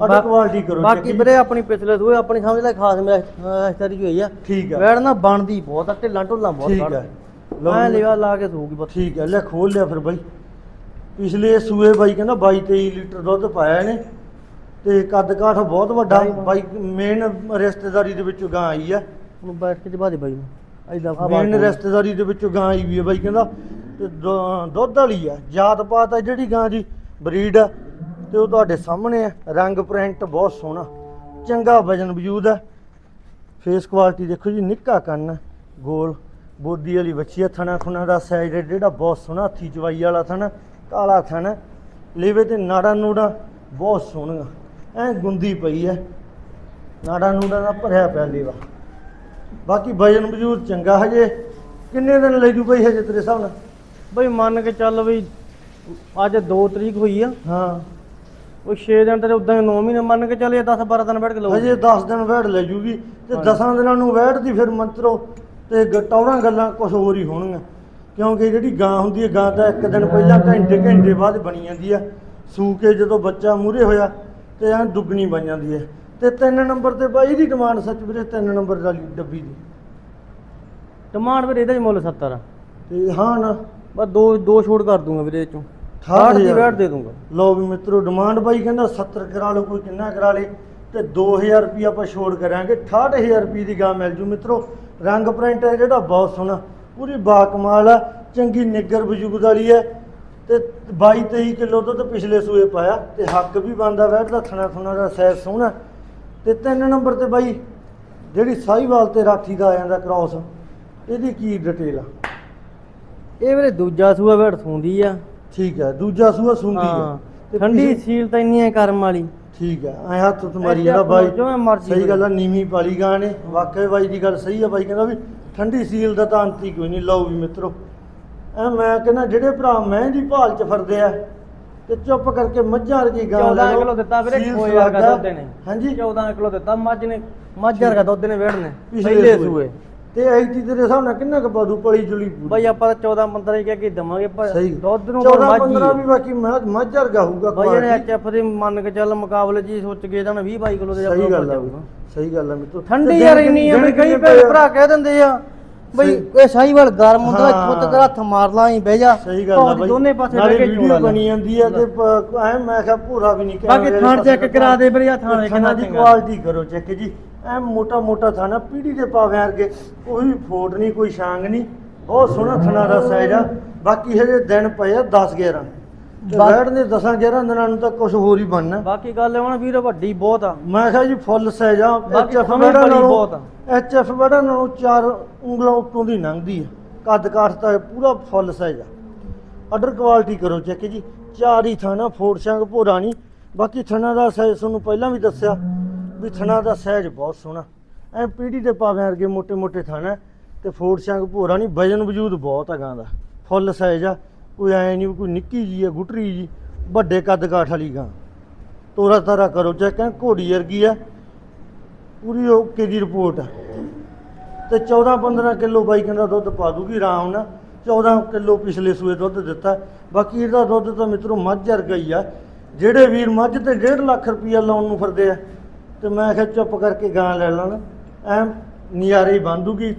ਆਰਡਰ ਕੁਆਲਿਟੀ ਕਰੋ ਬਾਕੀ। ਵੀਰੇ ਆਪਣੀ ਪਿਛਲੇ ਸੂਏ ਆਪਣੀ ਸਮਝ ਲੈ ਖਾਸ ਮੈਂ ਇਸਤਰੀ ਹੋਈ ਆ। ਠੀਕ ਹੈ ਵੈੜ ਨਾ ਬਣਦੀ ਬਹੁਤ ਆ ਢਿੱਲਾਂ ਢੁੱਲਾਂ ਬਹੁਤ ਠੀਕ ਲਓ ਮੈਂ ਲਿਵਾ ਲਾ ਕੇ ਸੂਗੀ ਬਹੁਤ ਠੀਕ ਹੈ ਲੈ ਖੋਲ ਲਿਆ ਫਿਰ ਬਾਈ। ਪਿਛਲੇ ਸੂਏ ਬਾਈ ਕਹਿੰਦਾ 22 23 ਲੀਟਰ ਦੁੱਧ ਪਾਇਆ ਇਹਨੇ। ਤੇ ਕੱਦ ਕਾਠ ਬਹੁਤ ਵੱਡਾ ਬਾਈ- ਮੇਨ ਰਿਸ਼ਤੇਦਾਰੀ ਦੇ ਵਿੱਚੋਂ ਗਾਂ ਆਈ ਆ। ਹੁਣ ਬੈਠ ਕੇ ਜਵਾ ਦੇ ਬਾਈ ਨੂੰ। ਐਦਾਂ ਮੇਨ ਰਿਸ਼ਤੇਦਾਰੀ ਦੇ ਵਿੱਚੋਂ ਗਾਂ ਆਈ ਵੀ ਹੈ ਬਾਈ ਕਹਿੰਦਾ। ਦੁੱਧ ਵਾਲੀ ਆ ਜਾਤ ਪਾਤ ਆ ਜਿਹੜੀ ਗਾਂ ਦੀ ਬਰੀਡ ਆ। ਤੇ ਉਹ ਤੁਹਾਡੇ ਸਾਹਮਣੇ ਆ। ਰੰਗ ਪ੍ਰਿੰਟ ਬਹੁਤ ਸੋਹਣਾ। ਚੰਗਾ ਵਜਨ ਵਜੂਦ ਆ। ਫੇਸ ਕੁਆਲਿਟੀ ਦੇਖੋ ਜੀ ਨਿੱਕਾ ਕੰਨ ਗੋਲ। ਬੋਦੀ ਵਾਲੀ ਬੱਚੀ ਆ ਥਣਾ ਥੁਣਾ ਦਾ ਸਾਈਜ਼ ਜਿਹੜਾ ਬਹੁਤ ਸੋਹਣਾ। ਹੱਥੀ ਚਵਾਈ ਵਾਲਾ ਥਣ ਕਾਲਾ ਥਣ। ਲੇਵੇ ਤੇ ਨਾੜਾ ਨੂੜਾ ਬਹੁਤ ਸੋਹਣੀਆਂ। ਐ ਗੁੰਦੀ ਪਈ ਐ ਨਾੜਾ ਨੂੜਾ ਦਾ ਭਰਿਆ ਪਿਆ ਲੇਵਾ। ਬਾਕੀ ਵਜਨ ਵਜੂਦ ਚੰਗਾ ਹਜੇ। ਕਿੰਨੇ ਦਿਨ ਲੈ ਜੂ ਬਈ ਹਜੇ ਤੇਰੇ ਹਿਸਾਬ ਨਾਲ? ਬਈ ਮੰਨ ਕੇ ਚੱਲ ਵੀ ਅੱਜ 2 ਤਰੀਕ ਹੋਈ ਆ। ਹਾਂ। ਉਹ 6 ਦਿਨ ਤੇ ਉਦਾਂ 9 ਮਹੀਨੇ ਮੰਨ ਕੇ ਚੱਲੇ 10 12 ਦਿਨ ਬੈਠ ਕੇ ਲਊ ਹਜੇ 10 ਦਿਨ ਵੈੜ ਲੈ ਜੂਗੀ ਤੇ 10 ਦਿਨਾਂ ਨੂੰ ਵੈੜ ਦੀ ਫਿਰ ਮੰਤਰੋ ਤੇ ਗਟੌਰਾਂ ਗੱਲਾਂ ਕੁਝ ਹੋਰ ਹੀ ਹੋਣਗੀਆਂ। ਕਿਉਂਕਿ ਜਿਹੜੀ ਗਾਂ ਹੁੰਦੀ ਹੈ ਗਾਂ ਤਾਂ ਇੱਕ ਦਿਨ ਪਹਿਲਾਂ ਘੰਟੇ ਘੰਟੇ ਬਾਅਦ ਬਣੀ ਜਾਂਦੀ ਆ ਸੂ ਕੇ ਜਦੋਂ ਬੱਚਾ ਮੂਰੇ ਹੋਇਆ ਤੇ ਐਂ ਦੁੱਗਣੀ ਬਣ ਜਾਂਦੀ ਹੈ। ਤੇ ਤਿੰਨ ਨੰਬਰ ਤੇ ਬਾਈ ਦੀ ਡਿਮਾਂਡ ਸੱਚ ਵੀਰੇ ਤਿੰਨ ਨੰਬਰ ਵਾਲੀ ਡੱਬੀ ਦੀ। ਡਿਮਾਂਡ ਵੀਰੇ ਇਹਦਾ ਹੀ ਮੁੱਲ 70 ਆ। ਤੇ ਹਾਂ ਨਾ। ਬਸ ਦੋ ਦੋ ਛੋਟ ਕਰ ਦੂੰਗਾ ਵੀਰੇ ਇਹ ਚੋਂ। 60 ਦੀ। ਬੈਠ ਦੇ ਦੂੰਗਾ। ਲਓ ਵੀ ਮਿੱਤਰੋ ਡਿਮਾਂਡ ਬਾਈ ਕਹਿੰਦਾ 70 ਕਰਾ ਲਓ ਕੋਈ ਕਿੰਨਾ ਕਰਾ ਲੇ। ਤੇ 2000 ਰੁਪਏ ਆਪਾਂ ਛੋੜ ਕਰਾਂਗੇ। 68000 ਰੁਪਏ ਦੀ ਗਾਂ ਮਿਲ ਜੂ ਮਿੱਤਰੋ। ਰੰਗ ਪ੍ਰਿੰਟ ਹੈ ਜਿਹੜਾ ਬਹੁਤ ਸੋਹਣਾ। ਪੂਰੀ ਬਾਕਮਾਲ ਆ ਚੰਗੀ ਨਿੱਗਰ ਵਜੂਦ ਵਾਲੀ ਹੈ। ਤੇ 22 23 ਕਿਲੋ ਦੁੱਧ ਪਿਛਲੇ ਸੂਏ ਪਾਇਆ। ਤੇ ਹੱਕ ਵੀ ਬੰਦਾ ਬੈਠਦਾ ਥਣਾ ਥਣਾ ਦਾ ਸਾਈਜ਼ ਸੋਹਣਾ। ਤੇ ਤਿੰਨ ਨੰਬਰ ਤੇ ਬਾਈ ਜਿਹੜੀ ਸਾਈਵਾਲ ਤੇ ਰਾਠੀ ਦਾ ਆ ਜਾਂਦਾ ਕ੍ਰਾਸ ਇਹਦੀ ਕੀ ਡਿਟੇਲ ਆ? ਇਹ ਵੀਰੇ ਦੂਜਾ ਸੂਆ ਬੈਠ ਸੂੰਦੀ ਆ। ਠੀਕ ਹੈ ਦੂਜਾ ਸੂਆ ਸੁੰਦੀ ਹੈ। ਹਾਂ ਤੇ ਠੰਡੀ ਸੀਲ ਤਾਂ ਇੰਨੀ ਹੈ ਕਰਮ ਵਾਲੀ। ਠੀਕ ਹੈ ਐ ਹੱਥ ਤੁਮਾਰੀ ਇੱਥੇ ਜਿਹੜਾ ਬਾਈ। ਮਰਜ਼ੀ ਸਹੀ। ਗੱਲ ਆ ਨੀਵੀਂ ਪਾਲੀ ਗਾਂ ਨੇ ਵਾਕਈ ਬਾਈ ਦੀ ਗੱਲ ਸਹੀ ਆ ਬਾਈ ਕਹਿੰਦਾ ਵੀ ਠੰਡੀ ਸੀਲ ਦਾ ਤਾਂ ਅੰਤ ਹੀ ਕੋਈ ਨਹੀਂ ਲਓ ਵੀ ਮਿੱਤਰੋ। ਐ ਮੈਂ ਕਹਿੰਦਾ ਜਿਹੜੇ ਭਰਾ ਮਹਿੰਦੀ ਭਾਲ ਚ ਫਿਰਦੇ ਆ ਤੇ ਚੁੱਪ ਕਰਕੇ ਮੱਝਾਂ ਵਰਗੀ ਗਾਂ 14 ਕਿਲੋ ਦਿੱਤਾ ਵੀਰੇ ਖੋਏ ਵਰਗਾ। ਦੁੱਧ ਨੇ ਹਾਂਜੀ। 14 ਕਿਲੋ ਦਿੱਤਾ ਮੱਝ ਨੇ ਮੱਝ ਵਰਗਾ ਦੁੱਧ ਨੇ ਵੇੜਨੇ। ਪਿਛਲੇ ਪਹਿਲੇ ਸੂਏ। ਸੂਏ। ਤੇ ਐਤੀ ਤੇਰੇ ਹਿਸਾਬ ਨਾਲ ਕਿੰਨਾ ਕੁ ਪਾਦੂ ਪਲੀ ਜੁਲੀ ਪੂਰੀ ਬਾਈ ਆਪਾਂ ਤਾਂ 14 15 ਹੀ ਕਹਿ ਕੇ ਦਵਾਂਗੇ ਪਰ ਸਹੀ ਦੁੱਧ ਨੂੰ 14 ਮੱਝ 15 ਹੀ ਵੀ ਬਾਕੀ ਮੱਝ ਮੱਝ ਵਰਗਾ ਹੋਊਗਾ ਬਾਈ ਇਹਨੇ। ਐਚਐਫ ਦੇ ਮੰਨ ਕੇ ਚੱਲ ਮੁਕਾਬਲੇ ਜੀ ਸੋਚ ਕੇ ਤਾਂ 20 22 ਕਿਲੋ ਦੇ ਸਹੀ ਆਪਾਂ ਗੱਲ ਆ। ਸਹੀ ਗੱਲ ਆ ਮਿੱਤਰੋ ਠੰਡੀ ਯਾਰ ਇੰਨੀ ਆ ਵੀ ਕਈ? ਭਰਾ ਕਹਿ ਦਿੰਦੇ ਆ ਬਈ ਸਹੀ। ਇਹ ਸਾਈਵਾਲ ਗਰਮ ਹੁੰਦਾ। ਇੱਥੋਂ ਤੱਕ ਹੱਥ ਮਾਰ ਲਾਂ ਹੀ ਬਹਿ ਜਾ ਸਹੀ ਗੱਲ ਆ ਬਾਈ ਦੋਨੇ ਪਾਸੇ ਬਹਿ ਕੇ ਵੀਡੀਓ। ਬਣੀ ਜਾਂਦੀ ਆ ਤੇ ਐਂ ਮੈਂ ਕਿਹਾ ਪੂਰਾ ਵੀ ਨਹੀਂ ਬਾਕੀ ਥਾਣ ਚੈੱਕ ਕਰਾ ਦੇ ਵੀਰੇ ਆ ਥਾਣ ਖਾਣਾ ਕਿੰਨਾ ਦੀ ਕੁਆਲਿਟੀ ਕਰੋ ਚੈੱਕ ਜੀ ਐ ਮੋਟਾ ਮੋਟਾ ਥਾਣਾ ਪੀੜੀ ਦੇ ਪਾਵੇਂ ਵਰਗੇ ਕੋਈ ਫੋਟ ਨਹੀਂ ਕੋਈ ਛਾਂਗ ਨਹੀਂ। ਬਹੁਤ ਸੋਹਣਾ ਥਣਾ ਦਾ ਸਾਈਜ਼ ਆ ਬਾਕੀ ਹਜੇ ਦਿਨ ਪਏ ਆ 10 11 ਤੇ ਬਾ- ਬੈਠ ਦੇ 10 11 ਦਿਨਾਂ ਨੂੰ ਤਾਂ ਕੁਝ ਹੋਰ ਹੀ ਬਣਨਾ। ਬਾਕੀ ਗੱਲ ਇਹ ਹੁਣ ਵੀਰ ਵੱਡੀ ਬਹੁਤ ਆ। ਮੈਂ ਕਿਹਾ ਜੀ ਫੁੱਲ ਸਾਈਜ਼ ਆ। ਐਚਐਫ ਸਮਝ ਬੜਾ ਨਾਲੋਂ ਬਹੁਤ ਆ। ਐਚਐਫ ਬੜਾ ਨਾਲੋਂ ਚਾਰ ਉਂਗਲਾਂ ਉੱਤੋਂ ਦੀ ਲੰਘਦੀ ਆ। ਕੱਦ ਕਾਠ ਤਾਂ ਪੂਰਾ ਫੁੱਲ ਸਾਈਜ਼ ਆ। ਆਰਡਰ ਕੁਆਲਿਟੀ ਕਰੋ ਚੈੱਕ ਜੀ। ਚਾਰ ਹੀ ਥਾਣਾ ਫੋੜ ਸ਼ੰਗ ਭੋਰਾ ਨਹੀਂ। ਬਾਕੀ ਥਣਾ ਦਾ ਸਾਈਜ਼ ਤੁਹਾਨੂੰ ਪਹਿਲਾਂ ਵੀ ਦੱਸਿਆ ਵੀ ਥਣਾ ਦਾ ਸਹਿਜ ਬਹੁਤ ਸੋਹਣਾ। ਐ ਪੀੜੀ ਦੇ ਪਾਵਿਆਂ ਵਰਗੇ ਮੋٹے-ਮੋٹے ਥਣਾ ਤੇ ਫੋਰ ਸ਼ੰਗ ਭੋਰਾ ਨਹੀਂ, ਵਜਨ ਵਜੂਦ ਬਹੁਤ ਆ ਗਾਂ ਦਾ। ਫੁੱਲ ਸਾਈਜ਼ ਆ, ਕੋਈ ਐ ਨਹੀਂ ਕੋਈ ਨਿੱਕੀ ਜੀ ਆ, ਗੁਟਰੀ ਜੀ, ਵੱਡੇ ਕੱਦ ਕਾਠ ਵਾਲੀ ਗਾਂ। ਤੋਰਾ ਤਾਰਾ ਕਰੋ ਚੈੱਕ ਐ ਘੋੜੀ ਵਰਗੀ ਆ, ਪੂਰੀ ਓਕੇ ਦੀ ਰਿਪੋਰਟ ਆ। ਤੇ 14-15 ਕਿਲੋ ਬਾਈ ਕਹਿੰਦਾ ਦੁੱਧ ਪਾ ਦੂਗੀ, ਆਰਾਮ ਨਾਲ। 14 ਕਿਲੋ ਪਿਛਲੇ ਸੂਏ ਦੁੱਧ ਦਿੱਤਾ। ਬਾਕੀ ਇਹਦਾ ਦੁੱਧ ਤਾਂ ਮਿੱਤਰੋ ਮੱਝ ਵਰਗਾ ਹੀ ਆ। ਜਿਹੜੇ ਵੀਰ ਮੱਝ ਤੇ 1.5 ਲੱਖ ਰੁਪਈਆ ਲਾਉਣ ਨੂੰ ਫਿਰਦੇ ਆ ਤੇ ਮੈਂ ਕਿਹਾ ਚੁੱਪ ਕਰਕੇ ਗਾਂ ਲੈ ਲੈਣ ਐ ਨਜ਼ਾਰੇ ਹੀ ਬੰਦੂਗੀ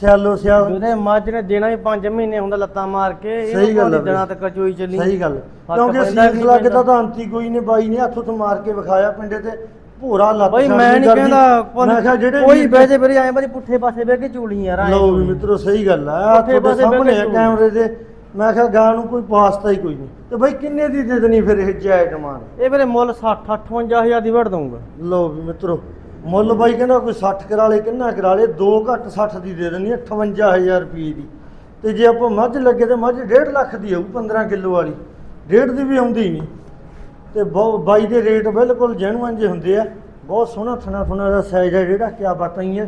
ਸਿਆਲੋ ਸਿਆਲ ਉਹਨੇ ਮੱਝ ਨੇ ਦੇਣਾ ਵੀ 5 ਮਹੀਨੇ ਹੁੰਦਾ ਲੱਤਾਂ ਮਾਰ ਕੇ ਸਹੀ ਗੱਲ ਦਿਨਾਂ। ਤੱਕ ਚੋਈ ਚੱਲੀ ਸਹੀ ਗੱਲ ਕਿਉਂਕਿ ਸੀਸ ਲੱਗਦਾ? ਤਾਂ ਅੰਤੀ ਕੋਈ ਨਹੀਂ ਬਾਈ ਨੇ ਹੱਥੋਂ ਤੋਂ ਮਾਰ ਕੇ ਵਿਖਾਇਆ ਪਿੰਡੇ ਤੇ ਭੋਰਾ ਲੱਤ ਬਾਈ ਮੈਂ ਨਹੀਂ। ਕਹਿੰਦਾ ਮੈਂ ਕਿਹਾ ਜਿਹੜੇ ਕੋਈ ਵੀਰ- ਬਹਿ ਜੇ ਵੀਰੇ ਐਂ ਬਾਰੀ ਪੁੱਠੇ ਪਾਸੇ ਬਹਿ ਕੇ ਚੂਲੀ ਯਾਰ ਐਂ ਲਓ ਵੀ। ਮਿੱਤਰੋ ਸਹੀ ਗੱਲ ਆ ਤੁਹਾਡੇ ਸਾਹਮਣੇ। ਕੈਮਰੇ ਦੇ ਮੈਂ ਕਿਹਾ ਗਾਂ ਨੂੰ ਕੋਈ ਵਾਸਤਾ ਹੀ ਕੋਈ ਨਹੀਂ। ਤੇ ਬਾਈ ਕਿੰਨੇ ਦੀ ਦੇ ਦੇਣੀ ਫਿਰ ਇਹ ਜਾਇ ਡਿਮਾਂਡ ਇਹ ਵੀਰੇ ਮੁੱਲ 60 58000 ਦੀ ਵੜ ਦਊਂਗਾ। ਲਓ ਵੀ ਮਿੱਤਰੋ ਮੁੱਲ ਬਾਈ ਕਹਿੰਦਾ ਕੋਈ 60 ਕਰਾ ਲੇ ਕਿੰਨਾ ਕਰਾ ਲੇ 2 ਘੱਟ 60 ਦੀ ਦੇ ਦੇਣੀ 58000 ਰੁਪਏ ਦੀ। ਤੇ ਜੇ ਆਪਾਂ ਮੱਝ ਲੱਗੇ ਤੇ ਮੱਝ 1.5 ਲੱਖ ਦੀ ਆਊ 15 ਕਿਲੋ ਵਾਲੀ। ਡੇਢ ਦੀ ਵੀ ਆਉਂਦੀ ਨਹੀਂ। ਤੇ ਬਹੁਤ ਬਾਈ ਦੇ ਰੇਟ ਬਿਲਕੁਲ ਜੈਨੂਅਨ ਜੇ ਹੁੰਦੇ ਆ। ਬਹੁਤ ਸੋਹਣਾ ਥਣਾ ਥੁਣਾ ਦਾ ਸਾਈਜ਼ ਹੈ ਜਿਹੜਾ ਕਿਆ ਬਾਤਾਂ ਹੀ ਆ।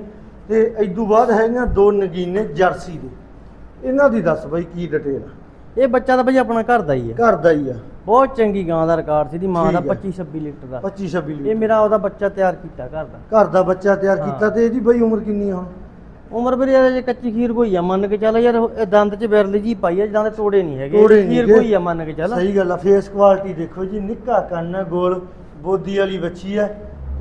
ਤੇ ਇਦੋਂ ਬਾਅਦ ਹੈਗੀਆਂ ਦੋ ਨਗੀਨੇ ਜਰਸੀ ਦੇ। ਇਹਨਾਂ ਦੀ ਦੱਸ ਬਾਈ ਕੀ ਡਿਟੇਲ ਇਹ ਬੱਚਾ ਤਾਂ ਬਈ ਆਪਣਾ ਘਰ ਦਾ ਹੀ ਹੈ ਘਰ ਦਾ ਹੀ ਆ। ਬਹੁਤ ਚੰਗੀ ਗਾਂ ਦਾ ਰਿਕਾਰਡ ਸੀ ਦੀ ਮਾਂ ਦਾ ਠੀਕ ਹੈ। 25 26 ਲੀਟਰ ਦਾ। 25 26 ਇਹ ਲੀਟਰ। ਮੇਰਾ ਉਹਦਾ ਬੱਚਾ ਤਿਆਰ ਕੀਤਾ ਘਰ ਦਾ। ਘਰ ਦਾ ਬੱਚਾ ਤਿਆਰ ਹਾਂ। ਕੀਤਾ ਤੇ ਇਹਦੀ ਬਾਈ ਉਮਰ ਕਿੰਨੀ ਆ ਹੁਣ? ਉਮਰ ਵੀਰੇ ਇਹਦੇ ਜੇ ਕੱਚੀ ਖੀਰ ਕੋਈ ਆ ਮੰਨ ਕੇ ਚੱਲ ਯਾਰ ਇਹ ਦੰਦ 'ਚ ਬਿਰਲੀ ਜੀ ਪਾਈ ਆ ਦੰਦ ਤੋੜੇ ਨਹੀਂ ਹੈਗੇ। ਤੋੜੇ ਨਹੀਂ ਖੀਰ ਗੇ। ਕੋਈ ਆ ਮੰਨ ਕੇ ਚੱਲ। ਸਹੀ ਗੱਲ ਆ ਫੇਸ ਕੁਆਲਿਟੀ ਦੇਖੋ ਜੀ ਨਿੱਕਾ ਕੰਨ ਆ, ਗੋਲ ਬੋਦੀ ਵਾਲੀ ਬੱਚੀ ਆ।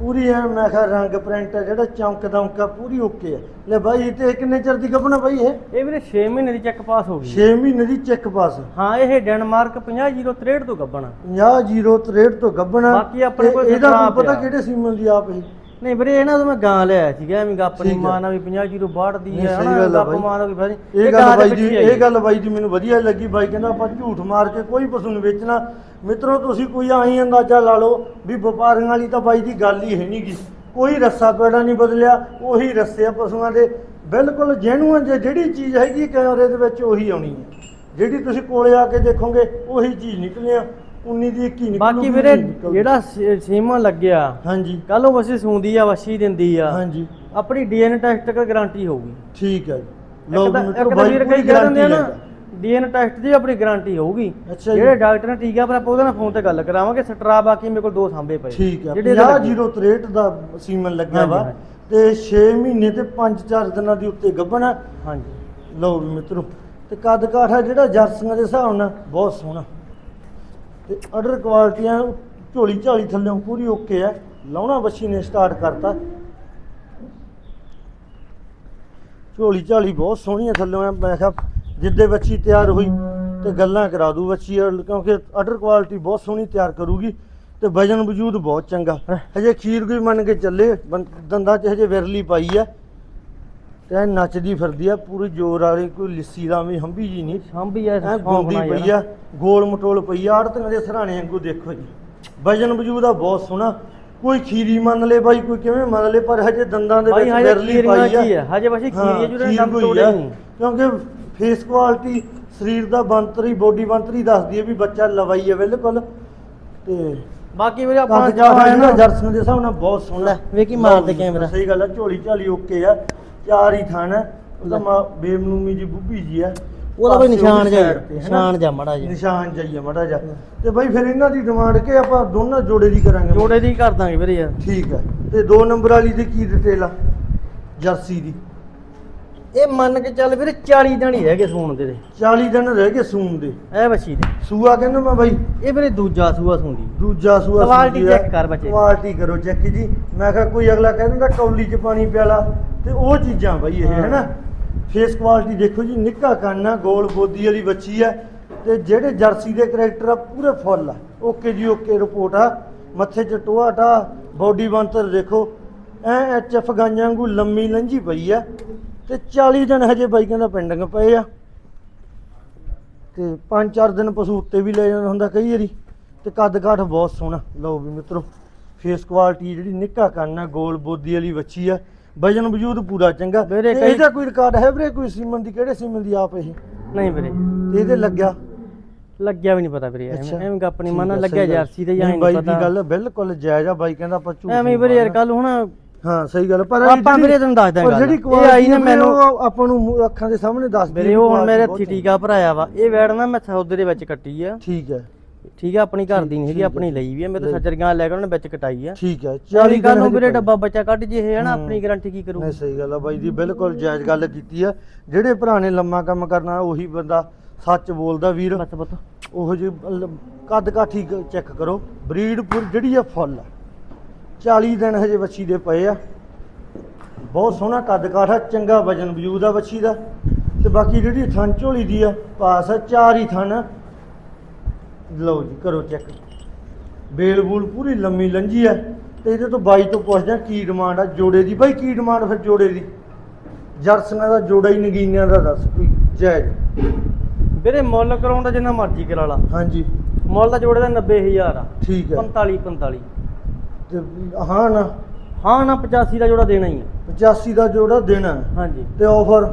ਪੂਰੀ ਐ ਮੈਂ ਕਿਹਾ ਰੰਗ ਪ੍ਰਿੰਟ ਆ ਜਿਹੜਾ ਚਮਕ ਦਮਕਾ ਪੂਰੀ ਓਕੇ ਆ ਲੈ ਬਾਈ ਇਹ ਤੇ ਕਿੰਨੇ ਚਿਰ ਦੀ ਗੱਭਣਾ ਬਾਈ ਇਹ? ਇਹ ਵੀਰੇ 6 ਮਹੀਨੇ ਦੀ ਚੈੱਕ ਪਾਸ ਹੋ ਗਈ 6 ਮਹੀਨੇ ਦੀ ਚੈੱਕ ਪਾਸ ਹਾਂ ਇਹ ਡੈਨਮਾਰਕ 50063 ਤੋਂ ਗੱਬਣਾ 50 ਤੋਂ ਗੱਭਣਾ। ਬਾਕੀ ਆਪਣੇ ਕੋਲ ਇਹਦਾ ਕੋਈ ਪਤਾ ਪਿਆ। ਕਿਹੜੇ ਸੀਮਨ ਦੀ ਆਪ ਇਹ? ਨਹੀਂ ਵੀਰੇ ਇਹਨਾਂ ਤੋਂ ਮੈਂ ਗਾਂ ਲਿਆਇਆ ਸੀਗਾ ਐਵੇਂ ਗੱਪ ਨਹੀਂ ਠੀਕ ਆ। ਮਾਂ ਨਾਲ ਵੀ 5062 ਦੀ ਨਹੀਂ, ਹੈ ਹਨਾ ਗੱਪ ਬਾਈ। ਮਾਂ ਨਾਲ ਵੀ ਫਿਰ ਇਹ ਗੱਲ ਬਾਈ ਜੀ ਇਹ ਗੱਲ ਬਾਈ ਜੀ ਮੈਨੂੰ ਵਧੀਆ ਲੱਗੀ। ਬਾਈ ਕਹਿੰਦਾ ਆਪਾਂ ਝੂਠ ਮਾਰ ਕੇ ਕੋਈ ਪਸ਼ੂ ਨਹੀਂ ਵੇਚਣਾ। ਮਿੱਤਰੋ ਤੁਸੀਂ ਕੋਈ ਆਈ ਅੰਦਾਜ਼ਾ ਲਾ ਲਓ ਵੀ ਵਪਾਰੀਆਂ ਵਾਲੀ ਤਾਂ ਬਾਈ ਦੀ ਗੱਲ ਹੀ ਹੈ ਨਹੀਂਗੀ ਕੋਈ ਰੱਸਾ ਪੈੜਾ ਨਹੀਂ ਬਦਲਿਆ ਉਹੀ ਰੱਸੇ ਆ ਪਸ਼ੂਆਂ ਦੇ। ਬਿਲਕੁਲ ਜੈਨੂਅਨ ਜੇ ਜਿਹੜੀ ਚੀਜ਼ ਹੈਗੀ ਕੈਮਰੇ ਦੇ ਵਿੱਚ ਉਹੀ ਆਉਣੀ ਹੈ। ਜਿਹੜੀ ਤੁਸੀਂ ਕੋਲੇ ਆ ਕੇ ਦੇਖੋਗੇ ਉਹੀ ਚੀਜ਼ ਨਿਕਲਣੀ ਆ। 19 ਦੀ 21 ਨਿਕਲੂ ਬਾਕੀ ਵੀਰੇ ਜਿਹੜਾ ਸੀਮਾ ਲੱਗਿਆ ਹਾਂਜੀ। ਕੱਲ ਉਹ ਵਸੀ ਸੂੰਦੀ ਆ ਵਸੀ ਦਿੰਦੀ ਆ। ਹਾਂਜੀ। ਆਪਣੀ ਡੀਐਨਏ ਟੈਸਟ ਕਰ ਗਾਰੰਟੀ ਹੋਊਗੀ। ਠੀਕ ਹੈ ਬਾਈ ਕਈ ਨਾ ਗਾਰੰਟੀ ਡੀਐਨ ਟੈਸਟ ਦੀ ਆਪਣੀ ਗਾਰੰਟੀ ਹੋਊਗੀ। ਜਿਹੜੇ ਡਾਕਟਰ ਨੇ ਟੀਕਾ ਪਰ ਆਪਾਂ ਉਹਦੇ ਨਾਲ ਫੋਨ ਤੇ ਗੱਲ ਕਰਾਵਾਂਗੇ ਸਟਰਾ ਬਾਕੀ ਮੇਰੇ ਕੋਲ ਦੋ ਸਾਂਭੇ ਪਏ। ਠੀਕ ਹੈ ਜਿਹੜੇ ਇਹਦੇ ਲੱਗੇ। 50063 ਦਾ ਸੀਮਨ ਲੱਗਿਆ ਵਾ। ਤੇ 6 ਮਹੀਨੇ ਤੇ 5-4 ਦਿਨਾਂ ਦੀ ਉੱਤੇ ਗੱਭਣ ਹਾਂਜੀ। ਲਓ ਮਿੱਤਰੋ ਤੇ ਕੱਦ ਕਾਠ ਜਿਹੜਾ ਜਰਸੀਆਂ ਦੇ ਹਿਸਾਬ ਨਾਲ ਬਹੁਤ ਸੋਹਣਾ। ਤੇ ਆਰਡਰ ਕੁਆਲਿਟੀਆਂ ਝੋਲੀ ਝਾਲੀ ਥੱਲੇ ਪੂਰੀ ਓਕੇ ਆ। ਲਾਉਣਾ ਬੱਚੀ ਨੇ ਸਟਾਰਟ ਕਰਤਾ। ਝੋਲੀ ਝਾਲੀ ਬਹੁਤ ਸੋਹਣੀ ਆ ਥੱਲੇ ਮੈਂ ਕਿਹਾ ਜਿੱਦੇ ਬੱਚੀ ਤਿਆਰ ਹੋਈ ਤੇ ਗੱਲਾਂ ਕਰਾ ਦੂ ਬੱਚੀ ਕਿਉਂਕਿ ਆਰਡਰ ਕੁਆਲਿਟੀ ਬਹੁਤ ਸੋਹਣੀ ਤਿਆਰ ਕਰੂਗੀ ਤੇ ਵਜਨ ਵਜੂਦ ਬਹੁਤ ਚੰਗਾ। ਹਜੇ ਖੀਰ ਕੋਈ ਮੰਨ ਕੇ ਚੱਲੇ ਦੰਦਾਂ 'ਚ ਹਜੇ ਵਿਰਲੀ ਪਾਈ ਆ। ਤੇ ਨੱਚਦੀ ਫਿਰਦੀ ਆ ਪੂਰੀ ਜ਼ੋਰ ਵਾਲੀ ਕੋਈ ਲਿੱਸੀ ਦਾ ਵੀ ਹੰਬੀ ਜੀ ਨਹੀਂ। ਸਾਂਭੀ ਐ ਐ ਗੁੰਦੀ ਪਈ ਆ ਗੋਲ ਮਟੋਲ ਪਈ ਆ ਆੜਤੀਆਂ ਦੇ ਸਰਾਣੇ ਵਾਂਗੂ ਦੇਖੋ ਜੀ। ਵਜਨ ਵਜੂਦ ਆ ਬਹੁਤ ਸੋਹਣਾ। ਕੋਈ ਖੀਰੀ ਮੰਨ ਲੇ ਬਾਈ ਕੋਈ ਕਿਵੇਂ ਮੰਨ ਲੇ ਪਰ ਹਜੇ ਦੰਦਾਂ ਦੇ ਵਿੱਚ ਖੀਰੀਆਂ ਪਾਈ ਆ। ਹਜੇ ਬਸ ਖੀਰੀ ਜੁੜੇ ਦੰਦ ਤੋੜੇ ਆ। ਨਹੀਂ। ਕਿਉਂਕਿ ਫੇਸ ਕੁਆਲਿਟੀ ਸਰੀਰ ਦਾ ਬੰਤਰੀ ਬੋਡੀ ਬੰਤਰੀ ਦੱਸਦੀ ਹੈ ਵੀ ਬੱਚਾ ਲਵਾਈ ਬਿਲਕੁਲ। ਤੇ ਬਾਕੀ ਵੀਰੇ ਆਪਾਂ ਨਾ ਜਰਸਨ ਦੇ ਹਿਸਾਬ ਨਾਲ ਬਹੁਤ ਸੋਹਣਾ। ਵੇਖੀ ਮਾਰ ਦੇ ਕੈਮਰਾ। ਸਹੀ ਗੱਲ ਹੈ ਝੋਲੀ ਝਾਲੀ ਓਕੇ ਆ। ਚਾਰ ਹੀ ਥਾਣ ਹੈ ਉਹਦਾ। ਮਾਂ ਬੇਮਨੂਮੀ ਜੀ ਬੁੱਭੀ ਜੀ ਆ। ਉਹਦਾ ਕੋਈ ਨਿਸ਼ਾਨ ਹੈਨਾ? ਨਿਸ਼ਾਨ ਜਿਹਾ ਮੜਾ ਜਿਹਾ। ਨਿਸ਼ਾਨ ਜਾਈਏ ਮੜਾ ਜਾ ਤੇ ਬਾਈ ਫਿਰ ਇਹਨਾਂ ਦੀ ਡਿਮਾਂਡ ਕੇ ਆਪਾਂ ਦੋਨਾਂ ਜੋੜੇ ਦੀ ਕਰਾਂਗੇ। ਜੋੜੇ ਦੀ ਕਰ ਦਾਂਗੇ ਵੀਰੇ ਯਾਰ। ਠੀਕ ਹੈ ਤੇ ਦੋ ਨੰਬਰ ਵਾਲੀ ਦੀ ਕੀ ਡਿਟੇਲ ਆ? ਜਰਸੀ ਦੀ। ਇਹ ਮੰਨ ਕੇ ਚੱਲ ਵੀਰੇ 40 ਦਿਨ ਹੀ ਰਹਿ ਗਏ ਸੂਣ ਦੇ 40 ਦਿਨ ਰਹਿ ਗਏ ਸੂਣ ਦੇ। ਇਹ ਬੱਚੀ ਦੇ। ਸੂਆ ਕਹਿੰਦਾ ਮੈਂ ਬਾਈ। ਇਹ ਵੀਰੇ ਦੂਜਾ ਸੂਆ ਸੁੰਦੀ ਦੂਜਾ ਸੂਆ ਕੁਆਲਿਟੀ check ਕਰ ਬੱਚੇ। ਕੁਆਲਿਟੀ ਕਰੋ ਚੈੱਕ ਜੀ। ਮੈਂ ਕਿਹਾ ਕੋਈ ਅਗਲਾ ਕਹਿ ਦਿੰਦਾ ਕੌਲੀ 'ਚ ਪਾਣੀ ਪਿਆਲਾ ਤੇ ਉਹ ਚੀਜ਼ਾਂ ਬਾਈ ਇਹ ਹਾਂ। ਹੈਨਾ? ਫੇਸ ਕੁਆਲਿਟੀ ਦੇਖੋ ਜੀ ਨਿੱਕਾ ਕੰਨ ਗੋਲ ਬੋਦੀ ਵਾਲੀ ਬੱਚੀ ਆ। ਤੇ ਜਿਹੜੇ ਜਰਸੀ ਦੇ ਕਰੈਕਟਰ ਆ ਪੂਰੇ ਫੁੱਲ ਆ। ਓਕੇ ਜੀ ਓਕੇ ਰਿਪੋਰਟ ਆ। ਮੱਥੇ 'ਚ ਟੋਆ ਟਾ ਬੋਡੀ ਬੰਤਰ ਦੇਖੋ। ਐ ਐਚ ਐਫ ਗਾਂਜਾਂ ਵਾਂਗੂ ਲੰਮੀ ਲੰਜੀ ਪਈ ਆ। ਤੇ 40 ਦਿਨ ਹਜੇ ਬਾਈ ਕਹਿੰਦਾ ਪੈਂਡਿੰਗ ਪਏ ਆ। ਤੇ 5-4 ਦਿਨ ਪਸ਼ੂ ਉੱਤੇ ਵੀ ਲੈ ਜਾਂਦਾ ਹੁੰਦਾ ਕਈ ਵਾਰੀ। ਤੇ ਕੱਦ ਕਾਠ ਬਹੁਤ ਸੋਹਣਾ। ਲਓ ਵੀ ਮਿੱਤਰੋ ਫੇਸ ਕੁਆਲਿਟੀ ਜਿਹੜੀ ਨਿੱਕਾ ਕੰਨ ਗੋਲ ਬੋਦੀ ਵਾਲੀ ਬੱਚੀ ਆ। ਵਜਨ ਵਜੂਦ ਪੂਰਾ ਚੰਗਾ। ਇਹਦਾ ਕੋਈ ਰਿਕਾਰਡ ਹੈ ਵੀਰੇ? ਕੋਈ ਸੀਮਨ ਦੀ ਕਿਹੜੇ ਸੀਮਨ ਦੀ ਆਪ ਇਹ? ਨਹੀਂ ਵੀਰੇ। ਇਹਦੇ ਲੱਗਿਆ? ਲੱਗਿਆ ਵੀ ਨਹੀਂ ਪਤਾ ਵੀਰੇ ਐਵੇਂ ਐਵੇਂ ਗੱਪ ਨਹੀਂ ਠੀਕ ਮੰਨਣ ਆ, ਲੱਗਿਆ। ਜਰਸੀ ਤੇ ਜਾਂ ਨਹੀਂ ਨਹੀਂ ਬਾਈ ਪਤਾ। ਦੀ ਗੱਲ ਬਿਲਕੁਲ ਜਾਇਜ਼ ਆ ਬਾਈ ਕਹਿੰਦਾ ਆਪਾਂ ਝੂਠ ਐਵੇਂ ਵੀਰੇ ਯਾਰ। ਕੱਲ ਹੁਣ ਹਾਂ ਸਹੀ ਗੱਲ ਪਰ ਆਪਾਂ ਵੀਰੇ ਤੁਹਾਨੂੰ ਦੱਸਦਾ ਗੱਲ। ਜਿਹੜੀ ਇਹ ਆਈ ਨਾ ਮੈਨੂੰ- ਆਪਾਂ ਨੂੰ ਅੱਖਾਂ ਦੇ ਸਾਹਮਣੇ ਦੱਸਦੀ ਵੀਰੇ ਹੈ ਉਹ ਵੀ ਹੁਣ ਮੇਰੇ ਹੱਥੀ ਟੀਕਾ ਭਰਾਇਆ ਵਾ ਇਹ ਵੈੜ ਨਾ ਮੈਂ ਸੌਦੇ ਦੇ ਵਿੱਚ ਕੱਟੀ ਆ ਠੀਕ ਹੈ ਠੀਕ ਆ ਆਪਣੀ ਘਰ ਦੀ ਨਹੀਂ ਹੈਗੀ। ਆਪਣੀ ਲਈ ਵੀ ਆ ਮੇਰੇ ਤੋਂ। ਸੱਜਰੀਆਂ ਲੈ ਕੇ ਉਹਨਾਂ ਨੇ ਵਿੱਚ ਕਟਾਈ ਆ ਠੀਕ ਹੈ 40 ਕੱਲ ਨੂੰ ਵੀਰੇ। ਡੱਬਾ ਬੱਚਾ ਕੱਢ ਜੇ ਹੈ ਨਾ ਹੂੰ। ਆਪਣੀ ਗਾਰੰਟੀ ਕੀ ਕਰੂ ਨਹੀਂ ਸਹੀ ਗੱਲ ਆ ਬਾਈ ਜੀ ਬਿਲਕੁਲ ਜਾਇਜ਼ ਗੱਲ ਕੀਤੀ ਆ ਜਿਹੜੇ ਭਰਾ ਨੇ ਲੰਮਾ ਕੰਮ ਕਰਨਾ ਉਹੀ ਬੰਦਾ ਸੱਚ ਬੋਲਦਾ ਵੀਰ ਬਸ ਪੁੱਤ ਉਹੋ ਜਿਹੇ ਕੱਦ ਕਾਠੀ ਚੈੱਕ ਕਰੋ ਬਰੀਡ ਪੁਰ ਜਿਹੜੀ ਆ ਫੁੱਲ ਆ 40 ਦਿਨ ਹਜੇ ਬੱਚੀ ਦੇ ਪਏ ਆ। ਬਹੁਤ ਸੋਹਣਾ ਕੱਦ ਕਾਠ ਆ ਚੰਗਾ ਵਜਨ ਵਜੂਦ ਆ ਬੱਚੀ ਦਾ। ਤੇ ਬਾਕੀ ਜਿਹੜੀ ਥਣ ਝੋਲੀ ਦੀ ਆ ਪਾਸ ਆ ਚਾਰ ਹੀ ਥਣ। ਲਓ ਜੀ ਕਰੋ ਚੈੱਕ। ਬੇਲ ਬੂਲ ਪੂਰੀ ਲੰਮੀ ਲੰਜੀ ਆ। ਤੇ ਇਹਦੇ ਤੋਂ ਬਾਈ ਤੋਂ ਪੁੱਛਦਾ ਕੀ ਡਿਮਾਂਡ ਆ? ਜੋੜੇ ਦੀ। ਬਾਈ ਕੀ ਡਿਮਾਂਡ ਫਿਰ ਜੋੜੇ ਦੀ? ਜਰਸੀਆਂ ਦਾ ਜੋੜਾ ਹੀ ਨਗੀਨਿਆਂ ਦਾ ਦੱਸ ਕੋਈ। ਜਾਇਜ਼ ਵੀਰੇ ਮੁੱਲ ਕਰਾਉਣ ਦਾ ਜਿੰਨਾ ਮਰਜ਼ੀ ਕਰਾ ਲਾ। ਹਾਂਜੀ। ਮੁੱਲ ਦਾ ਜੋੜੇ ਦਾ 90000 ਆ। ਠੀਕ ਹੈ 45 45 ਤੇ ਹਾਂ ਨਾ ਹਾਂ ਨਾ 85 ਦਾ ਜੋੜਾ ਦੇਣਾ ਹੀ ਆ। 85 ਦਾ ਜੋੜਾ ਦੇਣਾ ਹੈ। ਹਾਂਜੀ। ਤੇ ਆਫਰ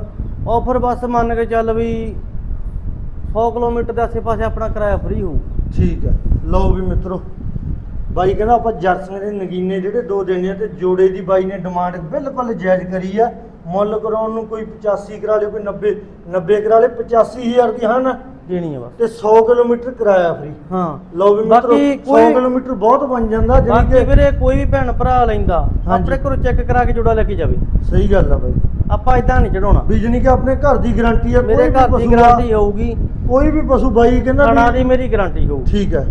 ਆਫਰ ਬਸ ਮੰਨ ਕੇ ਚੱਲ ਵੀ 100 ਕਿਲੋਮੀਟਰ ਦੇ ਆਸੇ-ਪਾਸੇ ਆਪਣਾ ਕਿਰਾਇਆ ਫ੍ਰੀ ਹੋਊ। ਠੀਕ ਹੈ। ਲਓ ਵੀ ਮਿੱਤਰੋ ਬਾਈ ਕਹਿੰਦਾ ਆਪਾਂ ਜਰਸੀਆਂ ਦੇ ਨਗੀਨੇ ਜਿਹੜੇ ਦੋ ਦੇਣੇ ਆ ਤੇ ਜੋੜੇ ਦੀ ਬਾਈ ਨੇ ਡਿਮਾਂਡ ਬਿਲਕੁਲ ਜਾਇਜ਼ ਕਰੀ ਆ। ਮੁੱਲ ਕਰਾਉਣ ਨੂੰ ਕੋਈ 85 ਕਰਾ ਲੇ ਕੋਈ 90 90 ਕਰਾ ਲੇ 85000 ਦੀ ਹਨ ਦੇਣੀ ਆ ਬਸ। ਤੇ 100 ਕਿਲੋਮੀਟਰ ਕਿਰਾਇਆ ਫ੍ਰੀ ਹਾਂ। ਲਓ ਵੀ ਮਿੱਤਰੋ ਬਾਕੀ 100 ਕੋਈ- ਕਿਲੋਮੀਟਰ ਬਹੁਤ ਬਣ ਜਾਂਦਾ ਬਾਕੀ ਜਿਹੜੀ ਕਿ ਵੀਰੇ ਕੋਈ ਵੀ ਭੈਣ ਭਰਾ ਲੈਂਦਾ ਹਾਂਜੀ। ਆਪਣੇ ਘਰੋਂ ਚੈੱਕ ਕਰਾ ਕੇ ਜੋੜਾ ਲੈ ਕੇ ਜਾਵੇ। ਸਹੀ ਗੱਲ ਆ ਬਾਈ। ਆਪਾਂ ਇਦਾਂ ਨਹੀਂ ਚੜਾਉਣਾ। ਬਿਜਲੀ ਕਿ ਆਪਣੇ ਘਰ ਦੀ ਗਾਰੰਟੀ ਆ ਮੇਰੇ ਕੋਈ ਵੀ ਘਰ ਦੀ ਪਸ਼ੂ ਗਾਰੰਟੀ ਹੋਊਗੀ। ਕੋਈ ਵੀ ਪਸ਼ੂ ਬਾਈ ਕਹਿੰਦਾ ਖਾਣਾ ਵੀ ਦੀ ਮੇਰੀ ਗਾਰੰਟੀ ਹੋਊ। ਠੀਕ ਹੈ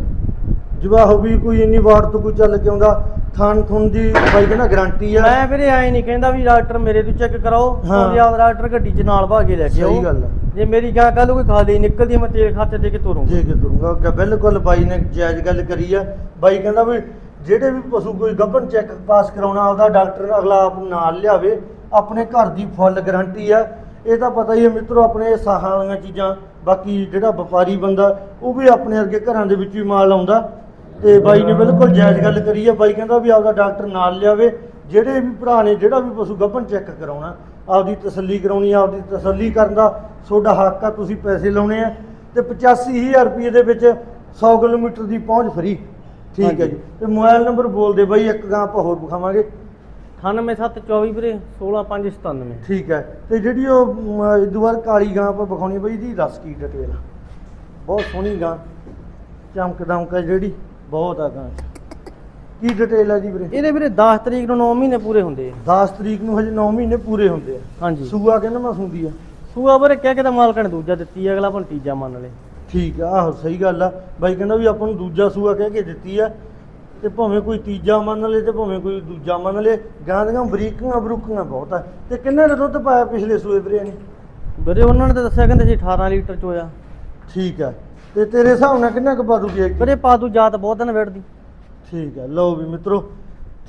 ਜਵਾਹ ਵੀ ਕੋਈ ਇੰਨੀ ਵਾਰ ਤੋਂ ਕੋਈ ਚੱਲ ਕੇ ਆਉਂਦਾ। ਥਾਨ ਥੁਨ ਦੀ ਬਾਈ ਕਹਿੰਦਾ ਗਾਰੰਟੀ ਆ। ਮੈਂ ਵੀਰੇ ਐ ਨਹੀਂ ਕਹਿੰਦਾ ਵੀ ਡਾਕਟਰ ਮੇਰੇ ਤੋਂ ਚੈੱਕ ਕਰਾਓ। ਹਾਂ। ਆਪ ਡਾਕਟਰ ਗੱਡੀ 'ਚ ਨਾਲ ਭਾਗੇ ਲੈ ਕੇ ਆਓ। ਸਹੀ ਗੱਲ ਆ। ਜੇ ਮੇਰੀ ਗਾਂ ਕੱਲ ਕੋਈ ਖਾਲੀ ਨਿਕਲਦੀ ਮੈਂ ਤੇਲ ਖਾਤੇ ਦੇ ਕੇ ਤੁਰੂੰਗਾ ਦੇ ਕੇ ਦੂੰਗਾ ਅੱਗੇ ਬਿਲਕੁਲ ਬਾਈ ਨੇ ਜਾਇਜ਼ ਗੱਲ ਕਰੀ ਆ। ਬਾਈ ਕਹਿੰਦਾ ਵੀ ਜਿਹੜੇ ਵੀ ਪਸ਼ੂ ਕੋਈ ਗੱਭਣ ਚੈੱਕ ਪਾਸ ਕਰਾਉਣਾ ਉਹਦਾ ਡਾਕਟਰ ਅਗਲਾ ਆਪ ਨਾਲ ਲਿਆਵੇ, ਆਪਣੇ ਘਰ ਦੀ ਫੁੱਲ ਗਾਰੰਟੀ ਆ। ਇਹ ਤਾਂ ਪਤਾ ਹੀ ਹੈ ਮਿੱਤਰੋ, ਆਪਣੇ ਸਾਹਾਂ ਵਾਲੀਆਂ ਚੀਜ਼ਾਂ, ਬਾਕੀ ਜਿਹੜਾ ਵਪਾਰੀ ਬੰਦਾ, ਉਹ ਵੀ ਆਪਣੇ ਵਰਗੇ ਘਰਾਂ ਦੇ ਵਿੱਚ ਵੀ ਮਾਲ ਆਉਂਦਾ। ਤੇ ਬਾਈ ਨੇ ਬਿਲਕੁਲ ਜਾਇਜ਼ ਗੱਲ ਕਰੀ ਆ। ਬਾਈ ਕਹਿੰਦਾ ਵੀ ਆਪਦਾ ਡਾਕਟਰ ਨਾਲ ਲਿਆਵੇ। ਜਿਹੜੇ ਵੀ ਭਰਾ ਨੇ, ਜਿਹੜਾ ਵੀ ਪਸ਼ੂ ਗੱਭਣ ਚੈੱਕ ਕਰਾਉਣਾ ਆਪਦੀ ਤਸੱਲੀ ਕਰਾਉਣੀ ਆ, ਆਪਦੀ ਤਸੱਲੀ ਕਰਨ ਦਾ ਤੁਹਾਡਾ ਹੱਕ ਆ ਤੁਸੀਂ ਪੈਸੇ ਲਾਉਣੇ ਆ ਤੇ 85000 ਰੁਪਏ ਦੇ ਵਿੱਚ 100 ਕਿਲੋਮੀਟਰ ਦੀ ਪਹੁੰਚ ਫਰੀ। ਠੀਕ ਹੈ। ਜੀ। ਤੇ ਮੋਬਾਈਲ ਨੰਬਰ ਬੋਲ ਦੇ ਬਾਈ ਇੱਕ ਗਾਂ ਆਪਾਂ ਹੋਰ ਵਿਖਾਵਾਂਗੇ। 98724 ਵੀਰੇ 16597 ਠੀਕ ਹੈ ਤੇ ਜਿਹੜੀ ਉਹ ਬਾਅਦ ਕਾਲੀ ਗਾਂ ਆਪਾਂ ਵਿਖਾਉਣੀ ਬਈ ਦੀ ਦੱਸ ਕੀ ਡਿਟੇਲ। ਬਹੁਤ ਸੋਹਣੀ ਗਾਂ। ਚਮਕ ਦਮਕ ਹੈ ਜਿਹੜੀ। ਬਹੁਤ ਆ ਗਾਂ। ਕੀ ਡਿਟੇਲ ਹੈ ਜੀ ਵੀਰੇ? ਇਹਦੇ ਵੀਰੇ 10 ਤਰੀਕ ਨੂੰ 9 ਮਹੀਨੇ ਪੂਰੇ ਹੁੰਦੇ ਆ। 10 ਤਰੀਕ ਨੂੰ ਹਜੇ 9 ਮਹੀਨੇ ਪੂਰੇ ਹੁੰਦੇ ਆ। ਹਾਂਜੀ। ਸੂਆ ਕਹਿੰਦਾ ਮੈਂ ਸੁੰਦੀ ਆ? ਸੂਆ ਵੀਰੇ ਕਹਿ ਕੇ ਤਾਂ ਮਾਲਕ ਨੇ ਦੂਜਾ ਦਿੱਤੀ ਆ, ਅਗਲਾ ਆਪਾਂ ਨੂੰ ਤੀਜਾ ਮੰਨ ਲੇ। ਠੀਕ ਆ ਆਹੋ ਸਹੀ ਗੱਲ ਆ। ਬਾਈ ਕਹਿੰਦਾ ਵੀ ਆਪਾਂ ਨੂੰ ਦੂਜਾ ਸੂਆ ਕਹਿ ਕੇ ਦਿੱਤੀ ਆ ਤੇ ਭਾਵੇਂ ਕੋਈ ਤੀਜਾ ਮੰਨ ਲੇ ਤੇ ਭਾਵੇਂ ਕੋਈ ਦੂਜਾ ਮੰਨ ਲੇ ਗਾਂ ਦੀਆਂ ਬਰੀਕੀਆਂ ਬਰੂਕੀਆਂ ਬਹੁਤ ਆ। ਤੇ ਕਿੰਨੇ ਦਾ ਦੁੱਧ ਪਾਇਆ ਪਿਛਲੇ ਸੂਏ ਵੀਰੇ ਨੇ ਵੀਰੇ ਉਹਨਾਂ ਨੇ ਤਾਂ ਦੱਸਿਆ ਕਹਿੰਦੇ ਸੀ 18 ਲੀਟਰ ਚੋਇਆ। ਠੀਕ ਆ। ਤੇ ਤੇਰੇ ਹਿਸਾਬ ਨਾਲ ਕਿੰਨਾ ਕੁ ਪਾ ਦੂਗੀ ਵੀਰੇ ਪਾਦੂ ਜਾਤ ਬਹੁਤ ਦਿਨ ਵੇੜਦੀ। ਠੀਕ ਹੈ। ਲਓ ਵੀ ਮਿੱਤਰੋ,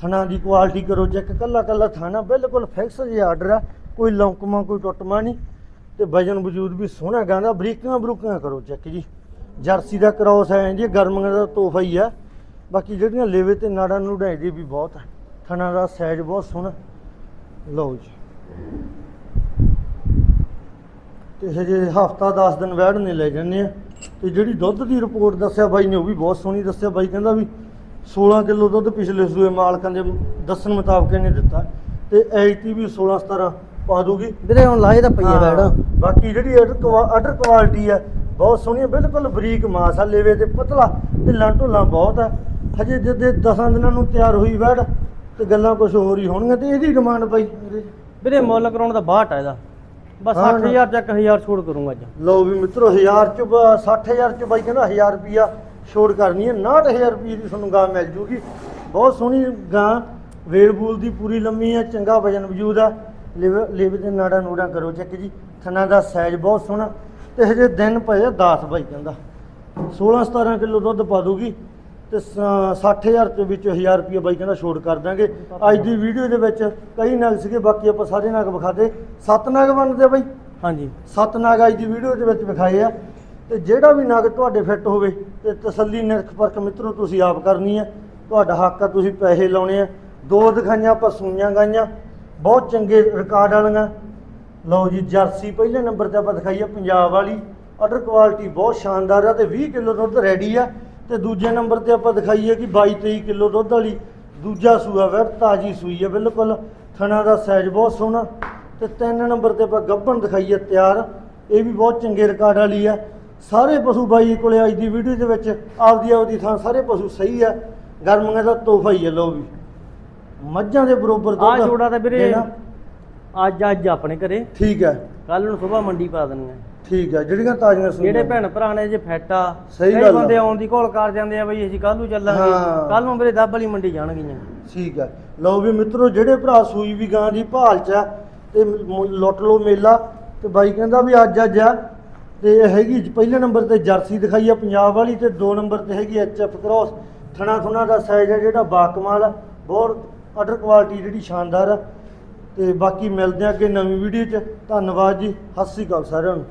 ਥਣਾ ਦੀ ਕੁਆਲਿਟੀ ਕਰੋ ਚੈੱਕ ਕੱਲਾ ਕੱਲਾ ਥਾਣਾ ਬਿਲਕੁਲ ਫਿਕਸ ਜਿਹਾ ਆਰਡਰ ਆ। ਕੋਈ ਲੌਂਕਮਾ ਕੋਈ ਟੁੱਟਮਾ ਨਹੀਂ। ਤੇ ਵਜਨ ਵਜੂਦ ਵੀ ਸੋਹਣਾ ਗਾਂਦਾ। ਬਰੀਕਾਂ ਬਰੂਕਾਂ ਕਰੋ ਚੈੱਕ ਜੀ। ਜਰਸੀ ਦਾ ਕ੍ਰੋਸ ਹੈ ਜੀ, ਗਰਮੀਆਂ ਦਾ ਤੋਹਫਾ ਹੀ ਆ। ਬਾਕੀ ਜਿਹੜੀਆਂ ਲੇਵੇ ਤੇ ਨਾੜਾਂ ਨੂੜਾਂ ਦੀ ਵੀ ਬਹੁਤ ਆ। ਥਣਾ ਦਾ ਸਾਈਜ਼ ਬਹੁਤ ਸੋਹਣਾ। ਲਓ ਜੀ। ਤੇ ਹਜੇ ਹਫਤਾ 10 ਦਿਨ ਵੈੜ ਨੇ ਲੈ ਜਾਂਦੇ ਆ। ਤੇ ਜਿਹੜੀ ਦੁੱਧ ਦੀ ਰਿਪੋਰਟ ਦੱਸਿਆ ਬਾਈ ਨੇ, ਉਹ ਵੀ ਬਹੁਤ ਸੋਹਣੀ ਦੱਸਿਆ। ਬਾਈ ਕਹਿੰਦਾ ਵੀ 16 ਕਿਲੋ ਦੁੱਧ ਪਿਛਲੇ ਸੂਏ ਮਾਲਕਾਂ ਦੇ ਦੱਸਣ ਮੁਤਾਬਕ ਇਹਨੇ ਦਿੱਤਾ ਤੇ ਐਤੀ ਵੀ 16 17 ਪਾ ਦੂਗੀ। ਵੀਰੇ ਹੁਣ ਲਾਏ ਤਾਂ ਪਈਏ ਵੈੜ ਬਾਕੀ ਜਿਹੜੀ ਅਡਰ ਕੁਆਲਿਟੀ ਹੈ ਬਹੁਤ ਸੋਹਣੀ ਬਿਲਕੁਲ ਬਰੀਕ ਮਾਸ ਆ ਲੇਵੇ ਤੇ ਪਤਲਾ ਢਿੱਲਾਂ ਢੁੱਲਾਂ ਬਹੁਤ ਹੈ ਹਜੇ ਜਦੇ 10 ਦਿਨਾਂ ਨੂੰ ਤਿਆਰ ਹੋਈ ਵੈੜ ਤੇ ਗੱਲਾਂ ਕੁਝ ਹੋਰ ਹੀ ਹੋਣਗੀਆਂ ਤੇ ਇਹਦੀ ਡਿਮਾਂਡ ਬਾਈ ਵੀਰੇ। ਮੁੱਲ ਕਰਾਉਣ ਦਾ 62 ਆ ਇਹਦਾ। ਬਸ ਹਾਂ ਨਾ। 60000 ਚੱਕ 1000 ਛੋੜ ਕਰੂੰਗਾ ਅੱਜ। ਲਓ ਵੀ ਮਿੱਤਰੋ 1000 ਚ ਬ- 60000 ਚ ਬਾਈ ਕਹਿੰਦਾ 1000 ਰੁਪਿਆ ਛੋੜ ਕਰਨੀ ਹੈ। 69000 ਰੁਪਏ ਦੀ ਤੁਹਾਨੂੰ ਗਾਂ ਮਿਲ ਜੂਗੀ। ਬਹੁਤ ਸੋਹਣੀ ਗਾਂ। ਵੇਲ ਬੂਲ ਦੀ ਪੂਰੀ ਲੰਮੀ ਹੈ ਚੰਗਾ ਵਜਨ ਵਜੂਦ ਆ। ਲਿਵ ਲਿਵ ਦੇ ਨਾੜਾ ਨੂੜਾ ਕਰੋ ਚੈੱਕ ਜੀ। ਥਣਾ ਦਾ ਸਾਈਜ਼ ਬਹੁਤ ਸੋਹਣਾ। ਤੇ ਹਜੇ ਦਿਨ ਪਏ 10 ਬਾਈ ਕਹਿੰਦਾ। 16 17 ਕਿਲੋ ਦੁੱਧ ਪਾ ਦੂਗੀ ਤੇ ਸ- 60000 ਦੇ ਵਿੱਚ 1000 ਰੁਪਏ ਬਾਈ ਕਹਿੰਦਾ ਛੋੜ ਕਰ ਦਾਂਗੇ। ਅੱਜ ਦੀ ਵੀਡੀਓ ਦੇ ਵਿੱਚ ਕਈ ਨਗ ਸੀਗੇ ਬਾਕੀ ਆਪਾਂ ਸਾਰੇ ਨਗ ਵਿਖਾਦੇ ਸੱਤ ਨਗ ਬਣਦੇ ਬਾਈ? ਹਾਂਜੀ। ਸੱਤ ਨਾਗ ਅੱਜ ਦੀ ਵੀਡੀਓ ਦੇ ਵਿੱਚ ਵਿਖਾਏ ਆ। ਤੇ ਜਿਹੜਾ ਵੀ ਨਗ ਤੁਹਾਡੇ ਫਿੱਟ ਹੋਵੇ ਤੇ ਤਸੱਲੀ ਨਿਰਖ ਪਰਖ ਮਿੱਤਰੋ, ਤੁਸੀਂ ਆਪ ਕਰਨੀ ਹੈ। ਤੁਹਾਡਾ ਹੱਕ ਆ, ਤੁਸੀਂ ਪੈਸੇ ਲਾਉਣੇ ਆ। ਦੋ ਦਿਖਾਈਆਂ, ਆਪਾਂ ਸੂਈਆਂ ਗਾਈਆਂ। ਬਹੁਤ ਚੰਗੇ ਰਿਕਾਰਡ ਵਾਲੀਆਂ। ਲਓ ਜੀ, ਜਰਸੀ, ਪਹਿਲੇ ਨੰਬਰ ਤੇ ਆਪਾਂ ਦਿਖਾਈ ਆ ਪੰਜਾਬ ਵਾਲੀ। ਆਰਡਰ ਕੁਆਲਿਟੀ ਬਹੁਤ ਸ਼ਾਨਦਾਰ ਆ ਤੇ 20 ਕਿਲੋ ਦੁੱਧ ਰੈਡੀ ਆ। ਤੇ ਦੂਜੇ ਨੰਬਰ ਤੇ ਆਪਾਂ ਦਿਖਾਈਏ ਕਿ 22 23 ਕਿਲੋ ਦੁੱਧ ਵਾਲੀ। ਦੂਜਾ ਸੂਆ ਵੈ ਤਾਜੀ ਸੂਈ ਆ, ਬਿਲਕੁਲ। ਥਣਾ ਦਾ ਸਾਈਜ਼ ਬਹੁਤ ਸੋਹਣਾ। ਤੇ ਤਿੰਨ ਨੰਬਰ ਤੇ ਆਪਾਂ ਗੱਭਣ ਦਿਖਾਈਏ, ਤਿਆਰ। ਇਹ ਵੀ ਬਹੁਤ ਚੰਗੇ ਰਿਕਾਰਡ ਵਾਲੀ ਆ। ਸਾਰੇ ਪਸ਼ੂ ਬਾਈ ਕੋਲੇ ਅੱਜ ਦੀ ਵੀਡੀਓ ਦੇ ਵਿੱਚ ਆਪਦੀ ਆਪਦੀ ਥਾਂ ਸਾਰੇ ਪਸ਼ੂ ਸਹੀ ਆ ਗਰਮੀਆਂ ਦਾ ਤੋਹਫਾ ਹੀ ਆ ਲਓ ਵੀ। ਮੱਝਾਂ ਦੇ ਬਰੋਬਰ ਆ ਜੋੜਾ ਤਾਂ ਵੀਰੇ ਦੇਣਾ। ਅੱਜ ਅੱਜ ਆਪਣੇ ਘਰੇ। ਠੀਕ ਹੈ ਕੱਲ ਨੂੰ ਸਵੇਰ ਮੰਡੀ ਪਾ ਦੇਣੀ ਹੈ ਠੀਕ ਹੈ ਜਿਹੜੀਆਂ ਤਾਜ਼ੀਆਂ ਸੂਈਆਂ ਜਿਹੜੇ ਭੈਣ ਭਰਾ ਨੇ ਜੇ ਫੈਟਾ ਸਹੀ ਗੱਲ ਆ। ਬੰਦੇ ਆਉਣ ਦੀ ਘੋਲ ਕਰ ਜਾਂਦੇ ਆ ਬਈ ਅਸੀਂ ਕੱਲ ਨੂੰ ਚੱਲਾਂਗੇ। ਹਾਂ। ਕੱਲ ਨੂੰ ਵੀਰੇ ਦੱਬ ਵਾਲੀ ਮੰਡੀ ਜਾਣਗੀਆਂ। ਠੀਕ ਹੈ ਲਓ ਵੀ ਮਿੱਤਰੋ ਜਿਹੜੇ ਭਰਾ ਸੂਈ ਵੀ ਗਾਂ ਦੀ ਭਾਲ ਚ ਆ ਤੇ ਮ- ਲੁੱਟ ਲੋ ਮੇਲਾ ਤੇ ਬਾਈ ਕਹਿੰਦਾ ਵੀ ਅੱਜ ਅੱਜ ਆ। ਤੇ ਇਹ ਹੈਗੀ ਪਹਿਲੇ ਨੰਬਰ ਤੇ ਜਰਸੀ ਦਿਖਾਈ ਆ, ਪੰਜਾਬ ਵਾਲੀ ਤੇ ਦੋ ਨੰਬਰ ਤੇ ਹੈਗੀ ਐਚਐਫ ਕ੍ਰੋਸ ਥਣਾ ਥੁਣਾ ਦਾ ਸਾਈਜ਼ ਹੈ ਜਿਹੜਾ, ਬਾਕਮਾਲ ਆ, ਬਹੁਤ ਆਰਡਰ ਕੁਆਲਿਟੀ ਜਿਹੜੀ ਸ਼ਾਨਦਾਰ ਆ। ਤੇ ਬਾਕੀ ਮਿਲਦੇ ਆ ਅੱਗੇ ਨਵੀਂ ਵੀਡੀਓ ਚ। ਧੰਨਵਾਦ ਜੀ, ਸਤਿ ਸ੍ਰੀ ਅਕਾਲ ਸਾਰਿਆਂ ਨੂੰ।